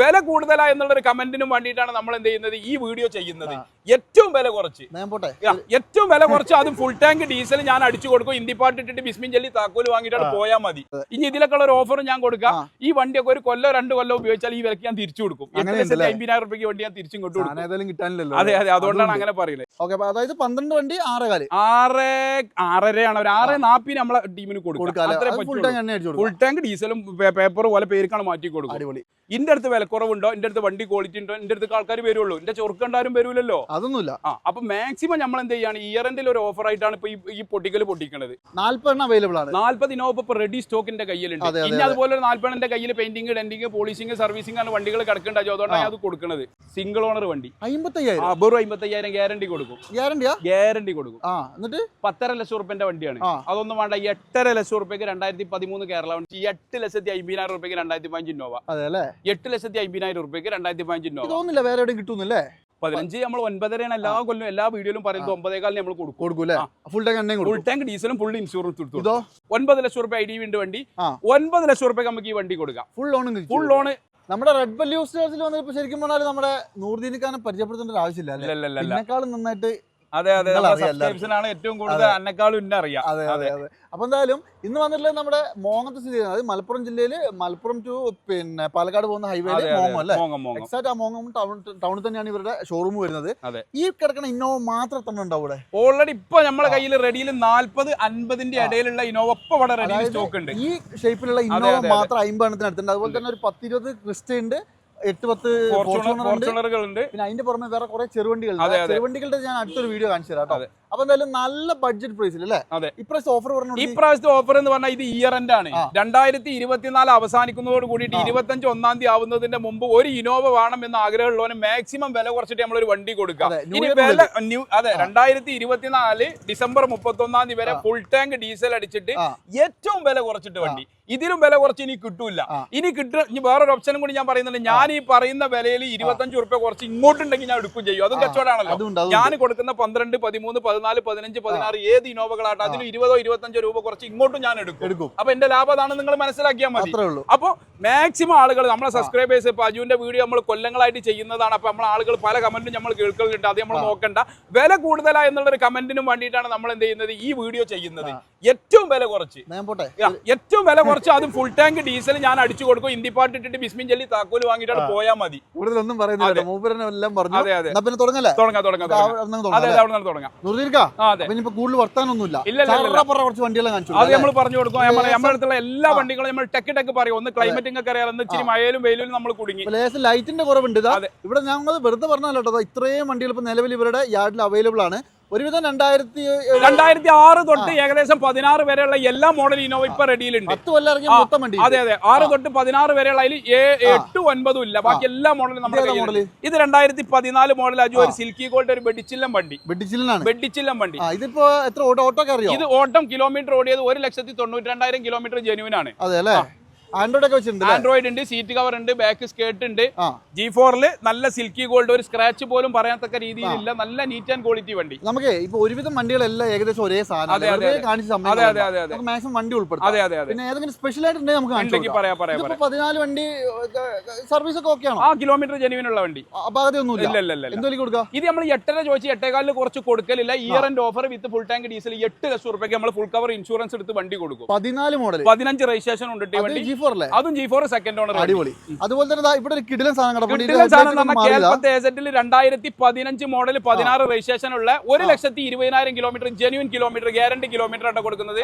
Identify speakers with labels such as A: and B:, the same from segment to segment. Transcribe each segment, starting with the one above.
A: വില കൂടുതലാ എന്നുള്ളൊരു കമന്റിനും വേണ്ടിയിട്ടാണ് നമ്മൾ എന്ത് ചെയ്യുന്നത് ഈ വീഡിയോ ചെയ്യുന്നത്. ഏറ്റവും വില കുറച്ച്. ഏറ്റവും വില കുറച്ച് അതും ഫുൾ ടാങ്ക് ഡീസൽ ഞാൻ അടിച്ചു കൊടുക്കും. ഇന്ത്യ പാട്ട് ഇട്ടിട്ട് ബിസ്മിൻ ചെല്ലി താക്കോൽ വാങ്ങിയിട്ടാണ് പോയാൽ മതി. ഇനി ഇതിലൊക്കെ ഉള്ള ഒരു ഓഫർ ഞാൻ കൊടുക്കാം. ഈ വണ്ടിയൊക്കെ ഒരു കൊല്ലോ രണ്ട് കൊല്ലോ ഉപയോഗിച്ചാൽ ഈ വിലക്ക് ഞാൻ തിരിച്ചു കൊടുക്കും? അമ്പതിനായിരം റുപ്യക്ക് വണ്ടി ഞാൻ തിരിച്ചും കൊടുക്കും. അതെ അതെ. അതുകൊണ്ടാണ്. അങ്ങനെ പറയുന്നത്.
B: ഓക്കെ അതായത് പന്ത്രണ്ട് വണ്ടി ആറ് കാൽ
A: ആറ് ആറരയാണ് ഒരു ആറ് നാപ്പിന് നമ്മളെ ടീമിന് കൊടുക്കാം.
B: ഫുൾ. ടാങ്ക്
A: ഡീസലും പേപ്പർ പോലെ പേരുക്കാണ് മാറ്റി കൊടുക്കും. ഇന്റെ അടുത്ത് വിലക്കുറവുണ്ടോ എന്റെ അടുത്ത് വണ്ടി ക്വാളിറ്റി ഉണ്ടോ? എന്റെ അടുത്ത് ആൾക്കാർ വരുള്ളൂ. എന്റെ ചൊറുക്കണ്ടാരും വരൂലല്ലോ.
B: അതൊന്നുമില്ല.
A: ആ അപ്പൊ മാക്സിമം നമ്മൾ എന്ത് ചെയ്യാണ്? ഇയർ എൻഡിൽ ഒരു ഓഫർ ആയിട്ടാണ് ഇപ്പൊ ഈ- പൊട്ടിക്കൽ പൊട്ടിക്കുന്നത്
B: നാല്പതെണ്ണം അവൈലബിൾ ആണ്.
A: നാല്പത് ഇനോവ ഇപ്പൊ റെഡി സ്റ്റോക്കിന്റെ കയ്യിലുണ്ട്. ഇനി അതുപോലെ ഒരു നാല്പതെണ്ണിന്റെ കയ്യിൽ പെയിന്റിംഗ് ഡെന്റിംഗ് പോളിഷിംഗ് സർവീസിംഗ് ആണ് വണ്ടികൾ കിടക്കേണ്ടത് അതുകൊണ്ടാണ് അത് കൊടുക്കുന്നത് സിംഗിൾ ഓണർ വണ്ടി.
B: അമ്പത്തയ്യായിരം
A: വെറും അമ്പത്തയ്യായിരം ഗ്യാരണ്ടി കൊടുക്കും.
B: ഗ്യാരണ്ടിയാ
A: ഗ്യാരണ്ടി കൊടുക്കും.
B: ആ എന്നിട്ട്?
A: പത്തര ലക്ഷം റുപ്യന്റെ വണ്ടിയാണ്. അതൊന്നും വേണ്ട. എട്ടര ലക്ഷം റുപ്യക്ക് രണ്ടായിരത്തി പതിമൂന്ന് കേരള വണ്ടി. എട്ട് ലക്ഷത്തി അമ്പതിനായിരം റുപ്യക്ക് രണ്ടായിരത്തി പതിനഞ്ച് ഇന്നോവ.
B: അതെ അല്ലേ?
A: എട്ട് ലക്ഷത്തി അമ്പതിനായിരം റുപ്യക്ക് രണ്ടായിരത്തി പതിനഞ്ച് ഇന്നോവ.
B: ഇതൊന്നുമില്ല വേറെ എവിടെയും കിട്ടുന്നല്ലേ?
A: പതിനഞ്ച് നമ്മൾ ഒൻപതരയാണ് എല്ലാ കൊല്ലം എല്ലാ വീഡിയോയിലും പറയുന്നത് ഒമ്പതേകാലിന് നമ്മൾ കൊടുക്കും.
B: ഫുൾ ടാങ്ക്
A: ഫുൾ ടാങ്ക് ഡീസലും ഫുൾ ഇൻഷുറൻസ് എടുത്തു ഒൻപത് ലക്ഷം റുപ്യ ഐ ഡി വീണ്ട്.
B: വണ്ടി.
A: ഒൻപത് ലക്ഷം റുപ്യ നമുക്ക് ഈ വണ്ടി കൊടുക്കാം.
B: ഫുൾ ലോൺ
A: ഫുൾ ലോണ്
B: നമ്മുടെ റെഡ് ബെൽ ഹോസ്റ്റേഴ്സിൽ വന്നപ്പോ ശരിക്കും പറഞ്ഞാൽ നമ്മുടെ നൂർദീനിക്കാനെ പരിചയപ്പെടുത്തേണ്ട ആവശ്യമില്ല എന്നെക്കാളും നന്നായിട്ട്
A: അതെ അതെ. സബ്സ്ക്രിപ്ഷനാണ് ഏറ്റവും കൂടുതൽ അന്നക്കാളും ഇന്ന അറിയാം.
B: അതെ അതെ അതെ. അപ്പൊ എന്തായാലും ഇന്ന് വന്നിട്ടുള്ളത് നമ്മുടെ മോങ്ങത്തെ സ്ഥിതി ചെയ്യുന്നത് അതായത് മലപ്പുറം ജില്ലയിൽ മലപ്പുറം ടു പിന്നെ പാലക്കാട് പോകുന്ന ഹൈവേയിൽ
A: അതെ.
B: മോങ്ങം അല്ലേ? എക്സാക്ട് ആ മോങ്ങം ടൗണിൽ തന്നെയാണ് ഇവരുടെ ഷോറൂം വരുന്നത്. ഈ കിടക്കുന്ന ഇന്നോവ മാത്രം തന്നെ ഉണ്ടാവും ഇവിടെ?
A: ഓൾറെഡി ഇപ്പൊ നമ്മുടെ കയ്യിൽ റെഡിയിൽ നാല്പത് അൻപതിന്റെ ഇടയിലുള്ള ഇന്നോവ ഇപ്പൊ ഇവിടെ
B: റെഡി
A: സ്റ്റോക്ക് ഉണ്ട്.
B: ഈ ഷേപ്പിലുള്ള ഇന്നോവ. മാത്രം അമ്പതെണ്ണത്തിന് അടുത്തുണ്ട്. അതുപോലെ തന്നെ ഒരു പത്തിരുപത് ക്രിസ്റ്റ ഉണ്ട്. എട്ട് പത്ത് ഉണ്ട്. പിന്നെ അതിന്റെ പുറമെ വേറെ കുറെ ചെറുവണ്ടികളുണ്ട്. ചെറുവണ്ടികളുടെ ഞാൻ അടുത്തൊരു വീഡിയോ കാണിച്ചു തരാം കേട്ടോ. അപ്പൊ എന്തായാലും നല്ല ബഡ്ജറ്റ് പ്രൈസിൽ അല്ലേ?
A: അതെ.
B: ഇപ്രാവശ്യം ഓഫർ പറഞ്ഞു
A: ഇപ്രാവശ്യത്തെ പ്രാവശ്യത്തെ ഓഫർ എന്ന് പറഞ്ഞാൽ ഇത് ഇയർ എൻഡ് ആണ്. രണ്ടായിരത്തി ഇരുപത്തിനാല് അവസാനിക്കുന്നതോട് കൂടിയിട്ട്. ഇരുപത്തഞ്ച് ഒന്നാം തീയതി ആവുന്നതിന്റെ മുമ്പ് ഒരു ഇനോവ വേണം എന്ന് ആഗ്രഹമുള്ളവന് മാക്സിമം വില കുറച്ചിട്ട് നമ്മൾ ഒരു വണ്ടി കൊടുക്കാം. ഇനി വില ന്യൂ അതെ രണ്ടായിരത്തി ഇരുപത്തിനാല് ഡിസംബർ മുപ്പത്തി ഒന്നാം തീയതി വരെ ഫുൾ ടാങ്ക് ഡീസൽ അടിച്ചിട്ട് ഏറ്റവും വില കുറച്ചിട്ട് വണ്ടി. ഇതിലും വില കുറച്ച് ഇനി കിട്ടൂല. ഇനി കിട്ടുക വേറൊരു ഓപ്ഷനും കൂടി ഞാൻ പറയുന്നുണ്ട്. ഞാൻ ഈ പറയുന്ന വിലയിൽ ഇരുപത്തഞ്ച് റുപ്യ കുറച്ച് ഇങ്ങോട്ടുണ്ടെങ്കിൽ ഞാൻ എടുക്കും ചെയ്യും. അതും. കച്ചവടമാണല്ലോ. ഞാൻ കൊടുക്കുന്ന പന്ത്രണ്ട് പതിമൂന്ന് പതിനാല് പതിനഞ്ച് പതിനാറ് ഏത് ഇനോവകളാട്ടെ അതിന് ഇരുപതോ ഇരുപത്തഞ്ചോ രൂപ കുറച്ച് ഇങ്ങോട്ടും ഞാൻ എടുക്കും.
B: എടുക്കും.
A: അപ്പൊ എന്റെ ലാഭം അതാണ് നിങ്ങൾ മനസ്സിലാക്കിയാൽ മതി.
B: അത്രേ ഉള്ളൂ.
A: അപ്പൊ മാക്സിമം ആളുകൾ നമ്മളെ സബ്സ്ക്രൈബേഴ്സ് ഇപ്പൊ അജുവിന്റെ വീഡിയോ നമ്മൾ കൊല്ലങ്ങളായിട്ട് ചെയ്യുന്നതാണ്. അപ്പൊ നമ്മളെ ആളുകൾ പല കമന്റും നമ്മൾ കേൾക്കുന്നുണ്ട് അത് നമ്മൾ നോക്കണ്ട. വില കൂടുതലാ എന്നുള്ള ഒരു കമന്റിനും വേണ്ടിയിട്ടാണ് നമ്മൾ എന്ത് ചെയ്യുന്നത് ഈ വീഡിയോ ചെയ്യുന്നത്. ഏറ്റവും വില കുറച്ച്. ഏറ്റവും വില കുറച്ച് അതും ഫുൾ ടാങ്ക് ഡീസൽ ഞാൻ അടിച്ചു കൊടുക്കും. ഇന്ത്യ പാട്ട് ഇട്ടിട്ട് ബിസ്മിൻ ജെല്ലി താക്കോൽ വാങ്ങിയിട്ടാണ് പോയാൽ മതി.
B: കൂടുതലൊന്നും പറയുന്നില്ല പറഞ്ഞു.
A: അതെ അതെ. തുടങ്ങാം തുടങ്ങാം തുടങ്ങാം. അതെ അതെ അവിടെ നിന്ന് തുടങ്ങാം.
B: കൂടുതൽ വർത്താനൊന്നുമില്ല. കുറച്ച് വണ്ടികളെ കാണിച്ചു
A: അത് നമ്മൾ പറഞ്ഞു കൊടുക്കും. നമ്മുടെ അടുത്തുള്ള എല്ലാ വണ്ടികളും നമ്മൾ ടെക്ക് ടെക്ക് പറയും. ഒന്ന് ക്ലൈമറ്റിംഗ് ഒക്കെ അറിയാം ഇച്ചിരി മഴയിലും വെയിലും നമ്മൾ കുടുങ്ങി.
B: ലൈറ്റിന്റെ കുറവുണ്ട് ഇവിടെ ഞങ്ങൾ വെറുതെ പറഞ്ഞല്ലോ ഇത്രയും വണ്ടികൾ ഇപ്പൊ നിലവിൽ ഇവരുടെ യാർഡിൽ അവൈലബിൾ ആണ്. ഒരുവിധം രണ്ടായിരത്തി
A: രണ്ടായിരത്തി ആറ് തൊട്ട് ഏകദേശം പതിനാറ് വരെയുള്ള എല്ലാ മോഡൽ ഇനോവ ഇപ്പൊ റെഡിയിലുണ്ട്
B: പത്ത് കൊല്ലം ഇറങ്ങിയ
A: ആ,
B: മൊത്തം വണ്ടി
A: അതെ അതെ. ആറ് തൊട്ട് പതിനാറ് വരെയുള്ള അതിൽ എട്ടും ഒൻപതും ഇല്ല. ബാക്കി എല്ലാ മോഡലും നമ്മുടെ ഇത് രണ്ടായിരത്തി പതിനാല് മോഡൽ അജു ഒരു സിൽക്കി ഗോൾഡ് ഒരു വെടിച്ചില്ലം വണ്ടി.
B: വെഡിച്ചിലാണ്
A: വെടിച്ചില്ലം വണ്ടി.
B: ഇതിപ്പോ എത്ര ഓട്ടോ അറിയോ
A: ഇത് ഓട്ടം കിലോമീറ്റർ ഓടിയത് ഒരു ലക്ഷത്തി തൊണ്ണൂറ്റി രണ്ടായിരം കിലോമീറ്റർ ജെനുവിനാണ്
B: അതെ അല്ലേ? ആൻഡ്രോയിഡ് ഒക്കെ വെച്ചിട്ടുണ്ട്
A: ആൻഡ്രോയിഡ് ഉണ്ട് സീറ്റ് കവർ ഉണ്ട് ബാക്ക് സ്കേർട്ട് ഉണ്ട്. ജി ഫോറിൽ നല്ല സിൽക്കി ഗോൾഡ് ഒരു സ്ക്രാച്ച് പോലും പറയാത്തക്ക രീതിയിലില്ല. നല്ല നീറ്റ് ആൻഡ് ക്വാളിറ്റി വണ്ടി.
B: നമുക്ക് ഇപ്പൊ ഒരുവിധം വണ്ടികളെല്ലാം ഏകദേശം ഒരേ സാധനം. നമുക്ക് മാക്സിമം വണ്ടി ഉൾപ്പെടുത്താം. പിന്നെ ഏതെങ്കിലും സ്പെഷ്യൽ ആയിട്ട് നമുക്ക്.
A: പറയാ പറയാ
B: പതിനാല് വണ്ടി സർവീസ് ഒക്കെ ഓക്കെ ആണോ?
A: ആ കിലോമീറ്റർ ജെനുവിൻ ഉള്ള വണ്ടി.
B: കൊടുക്കുക
A: ഇത് നമ്മൾ എട്ടര ചോദിച്ച് എട്ടേകാലിന് കുറച്ച് കൊടുക്കലില്ല. Year and offer with full tank diesel എട്ട് ലക്ഷം റുപ്യക്ക് നമ്മൾ ഫുൾ കവർ ഇൻഷുറൻസ് എടുത്ത് വണ്ടി കൊടുക്കും.
B: പതിനാല് മോഡൽ
A: പതിനഞ്ച് രജിസ്ട്രേഷൻ ഉണ്ട് വണ്ടി.
B: ഫോർ അല്ലേ
A: അതും ജി ഫോർ സെക്കൻഡ് ഓണർ
B: അടിപൊളി. അതുപോലെ തന്നെ ഇവിടെ ഒരു കിടിലൻ സാധനം
A: രണ്ടായിരത്തി പതിനഞ്ച് മോഡൽ പതിനാറ് രജിസ്ട്രേഷൻ ഉള്ള ഒരു ലക്ഷത്തി ഇരുപതിനായിരം kilometre genuine kilometre guarantee kilometre ആണ് കൊടുക്കുന്നത്.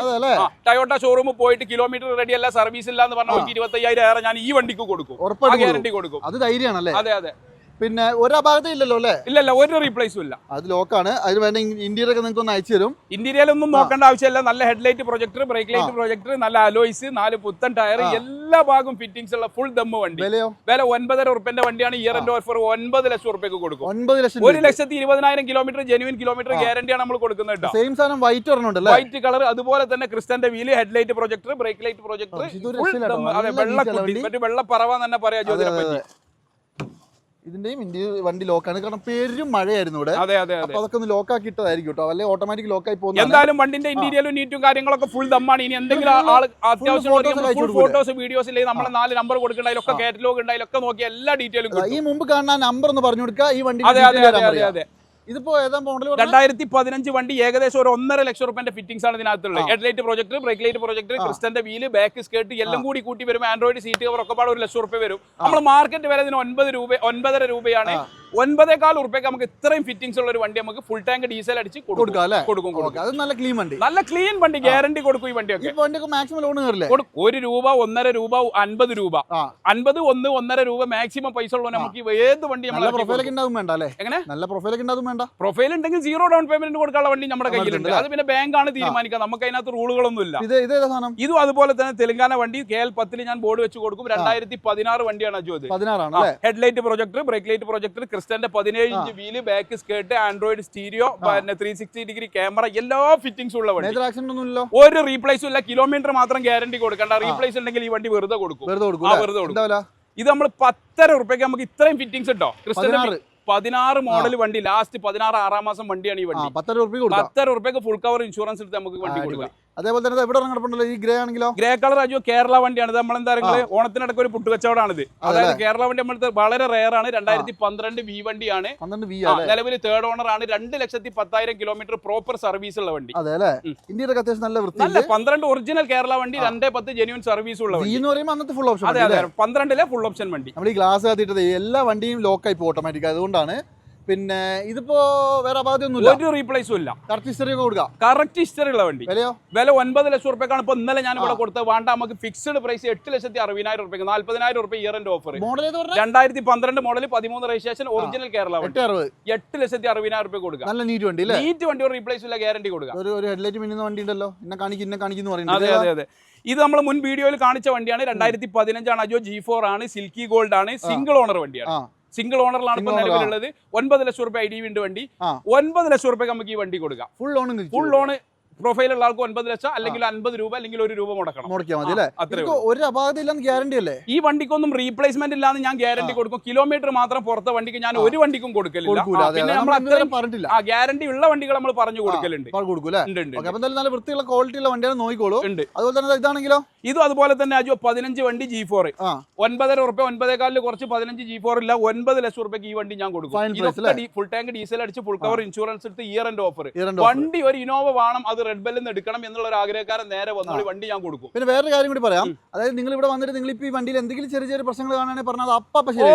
A: ടയോട്ട ഷോറൂമിൽ പോയിട്ട് കിലോമീറ്റർ റെഡി അല്ല സർവീസ് ഇല്ല എന്ന് പറഞ്ഞാൽ ഇരുപത്തി അയ്യായിരം ഏറെ ഞാൻ ഈ വണ്ടിക്ക് കൊടുക്കും. ഗ്യാരണ്ടി കൊടുക്കും.
B: അത് ധൈര്യമാണല്ലേ
A: അതെ അതെ.
B: പിന്നെ ഒരു അപാകത ഇല്ലല്ലോ അല്ലേ?
A: ഇല്ല ഇല്ല ഒരു റീപ്ലേസും ഇല്ല.
B: അത് ലോക്കാണ് അതിന് വേണ്ട ഇന്റീരിയർ ഒക്കെ നിങ്ങൾക്ക് ഒന്ന് അയച്ചു തരും.
A: ഇന്റീരിയൽ ഒന്നും നോക്കേണ്ട ആവശ്യമില്ല. നല്ല headlight projector brake light projector നല്ല അലോയ്സ് നാല് പുത്തൻ ടയർ എല്ലാ ഭാഗവും ഫിറ്റിംഗ്സ് ഉള്ള ഫുൾ ദമ്മ് വണ്ടി.
B: വിലയോ?
A: വില ഒൻപതര ഉറുപ്പിന്റെ വണ്ടിയാണ്. ഇയർ എൻഡ് ഓഫർ ഒൻപത് ലക്ഷം ഉറുപ്പ്യക്ക് കൊടുക്കും.
B: ഒൻപത് ലക്ഷം
A: ഒരു ലക്ഷത്തി ഇരുപതിനായിരം കിലോമീറ്റർ ജെനുവിൻ കിലോമീറ്റർ ഗ്യാരണ്ടിയാണ് നമ്മൾ കൊടുക്കുന്നത്
B: സെയിം സാധനം വൈറ്റ് ഒരെണ്ണുണ്ടല്ലേ
A: വൈറ്റ് കളർ അതുപോലെ തന്നെ ക്രിസ്റ്റന്റെ wheel headlight projector brake light projector അതെ വെള്ള കുട്ടി. മറ്റേ വെള്ള തന്നെ പറയാ ജ്യോതിനെ പറ്റി
B: ഇതിന്റെയും ഇന്ത്യ വണ്ടി ലോക്കാണ്. കാരണം പേരും മഴയായിരുന്നു ഇവിടെ.
A: അതെ അതെ
B: അപ്പൊ അതൊക്കെ ഒന്ന് ലോക്കാക്കി ഇട്ടതായിരിക്കും കേട്ടോ. അല്ലെ? ഓട്ടോമാറ്റിക് ലോക്കായി പോകുന്നത്
A: എന്തായാലും വണ്ടിന്റെ ഇന്റീരിയലും നീറ്റും കാര്യങ്ങളൊക്കെ ഫുൾ ദമ്മാണ് ഇനി എന്തെങ്കിലും ആൾ അത്യാവശ്യം? ഫോട്ടോസ് വീഡിയോസ് ഇല്ലെങ്കിൽ നമ്മളെ നാല് നമ്പർ കൊടുക്കണ്ടായാലൊക്കെ കാറ്റലോഗ് ഉണ്ടായാലൊക്കെ നോക്കി എല്ലാ ഡീറ്റെയിലും
B: ഈ മുമ്പ് കാണുന്ന നമ്പർ ഒന്ന് പറഞ്ഞു കൊടുക്കുക. ഈ വണ്ടി
A: അതെ അതെ അതെ അതെ.
B: ഇതിപ്പോ ഏതാ മോഡൽ
A: രണ്ടായിരത്തി പതിനഞ്ച് വണ്ടി ഏകദേശം ഒരു ഒന്നര ലക്ഷം റുപ്യന്റെ ഫിറ്റിംഗ്സ് ആണ് ഇതിനകത്തുള്ളത്. Head light projector brake light projector ക്രിസ്റ്റന്റെ wheel back skirt എല്ലാം കൂടി കൂട്ടി വരുമ്പോൾ ആൻഡ്രോയിഡ് സീറ്റ് കവർ ഒക്കെ പാടെ ഒരു ലക്ഷം റുപ്യ വരും. നമ്മൾ മാർക്കറ്റ് വില ഇതിന് ഒൻപത് രൂപ ഒൻപതര രൂപയാണ്. ഒൻപതേക്കാൾ റുപ്യക്ക് നമുക്ക് ഇത്രയും ഫിറ്റിംഗ്സ് ഉള്ള ഒരു വണ്ടി നമുക്ക് ഫുൾ ടാങ്ക് ഡീസൽ അടിച്ച് കൊടുക്കും.
B: കൊടുക്കാം അത് നല്ല ക്ലീൻ വണ്ടി.
A: നല്ല ക്ലീൻ വണ്ടി ഗ്യാരണ്ടി കൊടുക്കും ഈ വണ്ടിയൊക്കെ.
B: വണ്ടിയൊക്കെ മാക്സിമം ലോൺ കയറില്ലേ.
A: ഒരു രൂപ ഒന്നര രൂപ അൻപത് രൂപ. അൻപത് ഒന്ന് ഒന്നര രൂപ മാക്സിമം പൈസ ഉള്ള നമുക്ക് ഏത് വണ്ടി
B: പ്രൊഫൈലൊക്കെ ഉണ്ടാവും വേണ്ട അല്ലേ?
A: എങ്ങനെ?
B: നല്ല പ്രൊഫൈലൊക്കെ ഉണ്ടാവും വേണ്ട
A: പ്രൊഫൈൽ ഉണ്ടെങ്കിൽ സീറോ ഡൗൺ പേയ്മെന്റ് കൊടുക്കാനുള്ള വണ്ടി നമ്മുടെ കയ്യിലുണ്ട്? അത് പിന്നെ ബാങ്ക് ആണ് തീരുമാനിക്കുക. നമുക്ക് അതിനകത്ത് റൂളുകളൊന്നും ഇല്ല
B: ഇത് ഇത് സാധനം?
A: ഇതും അതുപോലെ തന്നെ തെലങ്കാന വണ്ടി കെ എൽ പത്തിൽ ഞാൻ ബോർഡ് വെച്ച് കൊടുക്കും. രണ്ടായിരത്തി പതിനാറ് വണ്ടിയാണ് അജു അത്.
B: പതിനാറാണ് headlight
A: head light projector brake light projector ക്രിസ്റ്റന്റെ പതിനേഴ് inch wheel back skirt Android stereo പിന്നെ ത്രീ സിക്സ്റ്റി ഡിഗ്രി ക്യാമറ എല്ലാ ഫിറ്റിംഗ്സ് ഉള്ള വണ്ടി. ഒരു റീപ്ലേസും ഇല്ല. കിലോമീറ്റർ മാത്രം ഗ്യാരണ്ടി കൊടുക്കണ്ട. റീപ്ലേസ് ഉണ്ടെങ്കിൽ ഈ വണ്ടി വെറുതെ കൊടുക്കും.
B: വെറുതെ കൊടുക്കും
A: ഇത് നമ്മൾ പത്തര ഉറുപ്പ്യക്ക് നമുക്ക് ഇത്രയും ഫിറ്റിംഗ്സ് ഉണ്ടോ? ക്രിസ്റ്റന്റെ
B: പതിനാറ്.
A: പതിനാറ് മോഡൽ വണ്ടി ലാസ്റ്റ് പതിനാറ് ആറാം മാസം വണ്ടിയാണ് ഈ
B: ആ
A: വണ്ടി
B: പത്തര റുപ്യ കൊടുക്കാം.
A: പത്തര ഉറുപ്പ്യക്ക് ഫുൾ കവർ ഇൻഷുറൻസ് എടുത്ത് നമുക്ക് വണ്ടി
B: ആ,
A: കൊടുക്കാം.
B: അതേപോലെ തന്നെ ഇത് എവിടെ കിടപ്പുണ്ടല്ലോ ഈ ഗ്രേ ആണെങ്കിലോ?
A: ഗ്രേ കളർ അജു കേരള വണ്ടിയാണ്. ഇത് നമ്മളെന്താ പറയുക ഓണത്തിനടക്കം ഒരു പുട്ടുകച്ചവടാണിത്. അതായത് കേരള വണ്ടി നമ്മളത് വളരെ റെയർ ആണ്. രണ്ടായിരത്തി പന്ത്രണ്ട് വി വണ്ടിയാണ്.
B: പന്ത്രണ്ട് വി
A: ആണ്
B: അല്ലേ?
A: നിലവിൽ തേർഡ് ഓണർ ആണ്. രണ്ട് ലക്ഷത്തി പത്തായിരം കിലോമീറ്റർ പ്രോപ്പർ സർവീസ് ഉള്ള വണ്ടി.
B: അതെ അല്ലേ? ഇന്ത്യയുടെ അത്യാവശ്യം നല്ല
A: നല്ല
B: വൃത്തിയുണ്ട്
A: പന്ത്രണ്ട് ഒറിജിനൽ കേരള വണ്ടി രണ്ടേ പത്ത് ജെന്യൂൻ സർവീസ് ഉള്ള വണ്ടി.
B: എന്ന് പറയുമ്പോൾ അന്നത്തെ ഫുൾ ഓപ്ഷൻ
A: അതെ അതെ. പന്ത്രണ്ടിലെ ഫുൾ ഓപ്ഷൻ വണ്ടി.
B: നമ്മൾ ഈ ഗ്ലാസ് കത്തിയിട്ടത് എല്ലാ വണ്ടിയും ലോക്കായി പോകും ഓട്ടോമാറ്റിക് അതുകൊണ്ടാണ് പിന്നെ ഇതിപ്പോ വേറെ അപാകതയൊന്നുമില്ല.
A: ഒരു റീപ്ലേസും ഇല്ല.
B: കറക്റ്റ് ഹിസ്റ്ററി ഒക്കെ കൊടുക്കാം.
A: കറക്റ്റ് ഹിസ്റ്ററി ഉള്ള വണ്ടി.
B: വിലയോ?
A: വില ഒൻപത് ലക്ഷം റുപ്യക്കാണ് ഇപ്പൊ ഇന്നലെ ഞാൻ ഇവിടെ കൊടുത്തത് വേണ്ട നമുക്ക് ഫിക്സ്ഡ് പ്രൈസ് എട്ട് ലക്ഷത്തി അറുപതിനായിരം റുപ്യക്ക് നാല്പതിനായിരം റുപ്യ ഇയർ എൻഡ് ഓഫർ രണ്ടായിരത്തി പന്ത്രണ്ട് മോഡൽ പതിമൂന്ന് രജിസ്ട്രേഷൻ ഒറിജിനൽ കേരള വണ്ടി.
B: എട്ട്
A: ലക്ഷത്തി അറുപതിനായിരം റുപ്യ കൊടുക്കുക
B: നല്ല നീറ്റ് വണ്ടി
A: നീറ്റ് വണ്ടി ഒരു റീപ്ലേസ് ഇല്ല ഗ്യാരണ്ടി കൊടുക്കുക
B: ഒരു ഒരു ഹെഡ്ലൈറ്റ് മിന്നുന്ന വണ്ടി ഉണ്ടല്ലോ. കാണിക്കും കാണിക്കുന്നു
A: അതെ
B: പറയുന്നത്.
A: അതെ അതെ ഇത് നമ്മൾ മുൻ വീഡിയോയിൽ കാണിച്ച വണ്ടിയാണ്. രണ്ടായിരത്തി പതിനഞ്ചാണ് അജോ ജി ഫോർ ആണ്. സിൽക്കി ഗോൾഡ് ആണ്. സിംഗിൾ ഓണർ വണ്ടിയാണ്. സിംഗിൾ ഓണറിലാണ് ഇപ്പൊ. നിലവിലുള്ളത് ഒൻപത് ലക്ഷം രൂപ ഐ ഡി ഉണ്ട് വണ്ടി. ഒൻപത് ലക്ഷം രൂപ നമുക്ക് ഈ വണ്ടി കൊടുക്കാം
B: full loan
A: full loan profile ഉള്ള ആൾക്ക് ഒൻപത് ലക്ഷം അല്ലെങ്കിൽ അൻപത് രൂപ അല്ലെങ്കിൽ ഒരു രൂപ മുടക്കണം.
B: മുടക്കിയാൽ മതി അല്ലേ? ഒരു അപാകത ഇല്ലെന്ന് ഗ്യാരണ്ടി അല്ലേ?
A: ഈ വണ്ടിക്കൊന്നും റീപ്ലേസ്മെന്റ് ഇല്ലാന്ന് ഞാൻ ഗ്യാരണ്ടി കൊടുക്കും. കിലോമീറ്റർ മാത്രം പുറത്തെ വണ്ടിക്ക് ഞാൻ ഒരു വണ്ടിക്കും കൊടുക്കലില്ല. പിന്നെ
B: നമ്മൾ
A: അത്രയും
B: പറഞ്ഞിട്ടില്ല.
A: ആ ഗ്യാരണ്ടി ഉള്ള വണ്ടികൾ നമ്മൾ പറഞ്ഞു കൊടുക്കലുണ്ട്.
B: നല്ല വൃത്തിയുള്ള ക്വാളിറ്റി ഉള്ള വണ്ടിയാണ് നോക്കിക്കോളൂ.
A: ഉണ്ട്.
B: അതുപോലെ തന്നെ ഇതാണെങ്കിലോ?
A: ഇതും അതുപോലെ തന്നെ അജോ പതിനഞ്ച് വണ്ടി ജി ഫോർ ഒൻപതര ഉറുപ്പ്യ ഒൻപതേക്കാലിൽ കുറച്ച് പതിനഞ്ച് ജി ഫോർ ഇല്ല ഒൻപത് ലക്ഷം ഉറുപ്പ്യക്ക് ഈ വണ്ടി ഞാൻ കൊടുക്കും. ഫുൾ ടാങ്ക് ഡീസൽ അടിച്ച് ഫുൾ കവർ ഇൻഷുറൻസ് എടുത്ത് ഇയർ എൻഡ് ഓഫർ. വണ്ടി ഒരു ഇനോവ വേണം അത് റെഡ് ബെല്ലിൽ നിന്ന് എടുക്കണം എന്നുള്ള ഒരു ആഗ്രഹക്കാരൻ നേരെ വന്നാൽ വണ്ടി ഞാൻ കൊടുക്കും.
B: പിന്നെ വേറൊരു കാര്യം കൂടി പറയാം. അതായത് നിങ്ങൾ ഇവിടെ വന്നിട്ട് നിങ്ങൾ ഇപ്പൊ ഈ വണ്ടിയിൽ എന്തെങ്കിലും ചെറിയ ചെറിയ പ്രശ്നങ്ങൾ കാണുകയാണെങ്കിൽ പറഞ്ഞാൽ അപ്പ ശരി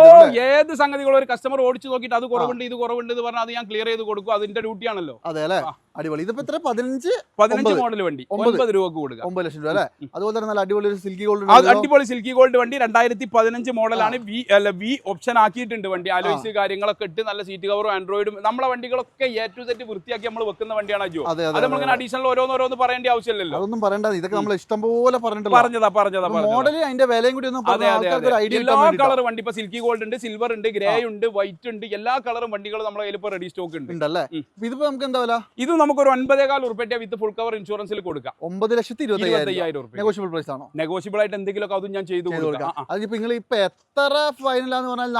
A: ഏത് സംഗതികളും ഒരു കസ്റ്റമർ ഓടിച്ചു നോക്കിയിട്ട് അത് കുറവുണ്ട് ഇത് കുറവുണ്ട് എന്ന് പറഞ്ഞാൽ അത് ഞാൻ ക്ലിയർ ചെയ്ത് കൊടുക്കും. അതിന്റെ ഡ്യൂട്ടിയാണല്ലോ
B: അതെ അല്ലേ. അടിപൊളി. ഇതിപ്പോ എത്ര? പതിനഞ്ച്?
A: പതിനഞ്ച് മോഡൽ വണ്ടി.
B: ഒമ്പത്.
A: രൂപക്ക് കൊടുക്കുക.
B: ഒമ്പത് ലക്ഷം രൂപ അല്ലേ? അതുപോലെ തന്നെ നല്ല അടിപൊളി ഒരു സിൽക്കി ഗോൾഡ്
A: അടിപൊളി സിൽക്കി ഗോൾഡ് വണ്ടി. രണ്ടായിരത്തി പതിനഞ്ച് മോഡലാണ് വി അല്ല വി ഓപ്ഷൻ ആക്കിയിട്ടുണ്ട് വണ്ടി. ആലോചിച്ച് കാര്യങ്ങളൊക്കെ ഇട്ട് നല്ല സീറ്റ് കവറും ആൻഡ്രോയിഡും നമ്മളെ വണ്ടികളൊക്കെ എ ടു സെറ്റ് വൃത്തിയാക്കി നമ്മൾ വെക്കുന്ന വണ്ടിയാണ് അജോ.
B: അതെ
A: നമ്മളിങ്ങനെ അഡീഷണൽ ഓരോന്നോരോന്ന് പറയേണ്ട ആവശ്യമില്ലല്ലോ.
B: അതൊന്നും പറയണ്ട ഇതൊക്കെ നമ്മൾ ഇഷ്ടം പോലെ പറഞ്ഞിട്ടുള്ള
A: പറഞ്ഞതാ പറഞ്ഞതാ
B: മോഡൽ അതിന്റെ വിലയും കൂടി ഒന്ന് ഒരു
A: എല്ലാ കളർ വണ്ടി ഇപ്പൊ സിൽക്കി ഗോൾഡ് ഉണ്ട് സിൽവർ ഉണ്ട് ഗ്രേ ഉണ്ട് വൈറ്റ് ഉണ്ട്. എല്ലാ കളറും വണ്ടികളും നമ്മളെ കയ്യിൽ ഇപ്പൊ റെഡി സ്റ്റോക്ക് ഉണ്ട്.
B: ഉണ്ടല്ലേ. ഇതിപ്പോ നമുക്ക് എന്താ വില?
A: ഇത് നമുക്കൊരു ഒൻപതേകാൽ ഉറുപ്പ്യ വിത്ത് ഫുൾ കവർ ഇൻഷുറൻസിൽ കൊടുക്കാം.
B: ഒമ്പത് ലക്ഷത്തി
A: ഇരുപത്തയ്യായിരം
B: നെഗോഷ്യബിൾ പ്രൈസ് ആണോ?
A: നെഗോഷ്യബിൾ ആയിട്ട് എന്തെങ്കിലുമൊക്കെ അതും ഞാൻ ചെയ്തു കൊടുക്കാം.
B: അതിപ്പോ നിങ്ങൾ ഇപ്പൊ എത്ര ഫൈനലാന്ന് പറഞ്ഞാൽ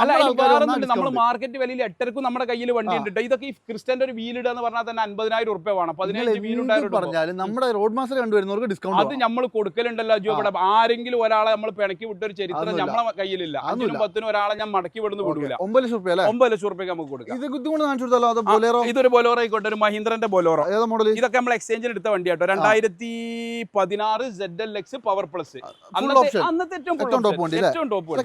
A: നമ്മൾ മാർക്കറ്റ് വിലയിൽ എട്ടരക്കും നമ്മുടെ കയ്യിൽ വണ്ടി ഉണ്ട്. ഇതൊക്കെ ഈ ക്രിസ്റ്റന്റെ ഒരു എന്ന് പറഞ്ഞാൽ തന്നെ അൻപതിനായിരം ഉറുപ്പ്യ വേണം.
B: പതിനായിരം
A: പതിനഞ്ച്
B: പറഞ്ഞാലും നമ്മുടെ റോഡ് മാസ്റ്റർ കണ്ടുവരുന്നവർക്ക് ഡിസ്കൗണ്ട് അത്
A: നമ്മൾ കൊടുക്കലുണ്ടല്ലോ അജു ഇവിടെ ആരെങ്കിലും ഒരാളെ നമ്മൾ പിണക്കി വിട്ടൊരു ചരിത്രം
B: അതൊന്നുമില്ല.
A: നമ്മളെ കയ്യിലില്ല. അഞ്ചിനും പത്തിന് ഒരാളെ ഞാൻ മടക്കി വിടുന്നു കൊടുക്കില്ല
B: ഒമ്പത് ലക്ഷം റുപ്യ അല്ലേ
A: ഒമ്പത് ലക്ഷം റുപ്യ നമുക്ക് കൊടുക്കാം.
B: ഇത് കൊണ്ട് കാണിച്ചു കൊടുത്താലോ അത് ബൊലേറോ?
A: ഇതൊരു ബൊലോറോ ആയിക്കോട്ടെ ഒരു മഹീന്ദ്രന്റെ ബൊലോറോ.
B: ഏതാ മോഡൽ
A: ഇതൊക്കെ നമ്മൾ എക്സ്ചേഞ്ചിൽ എടുത്ത വണ്ടി കേട്ടോ രണ്ടായിരത്തി പതിനാറ് Z L X power plus അന്നത്തെ ഏറ്റവും ടോപ്പ്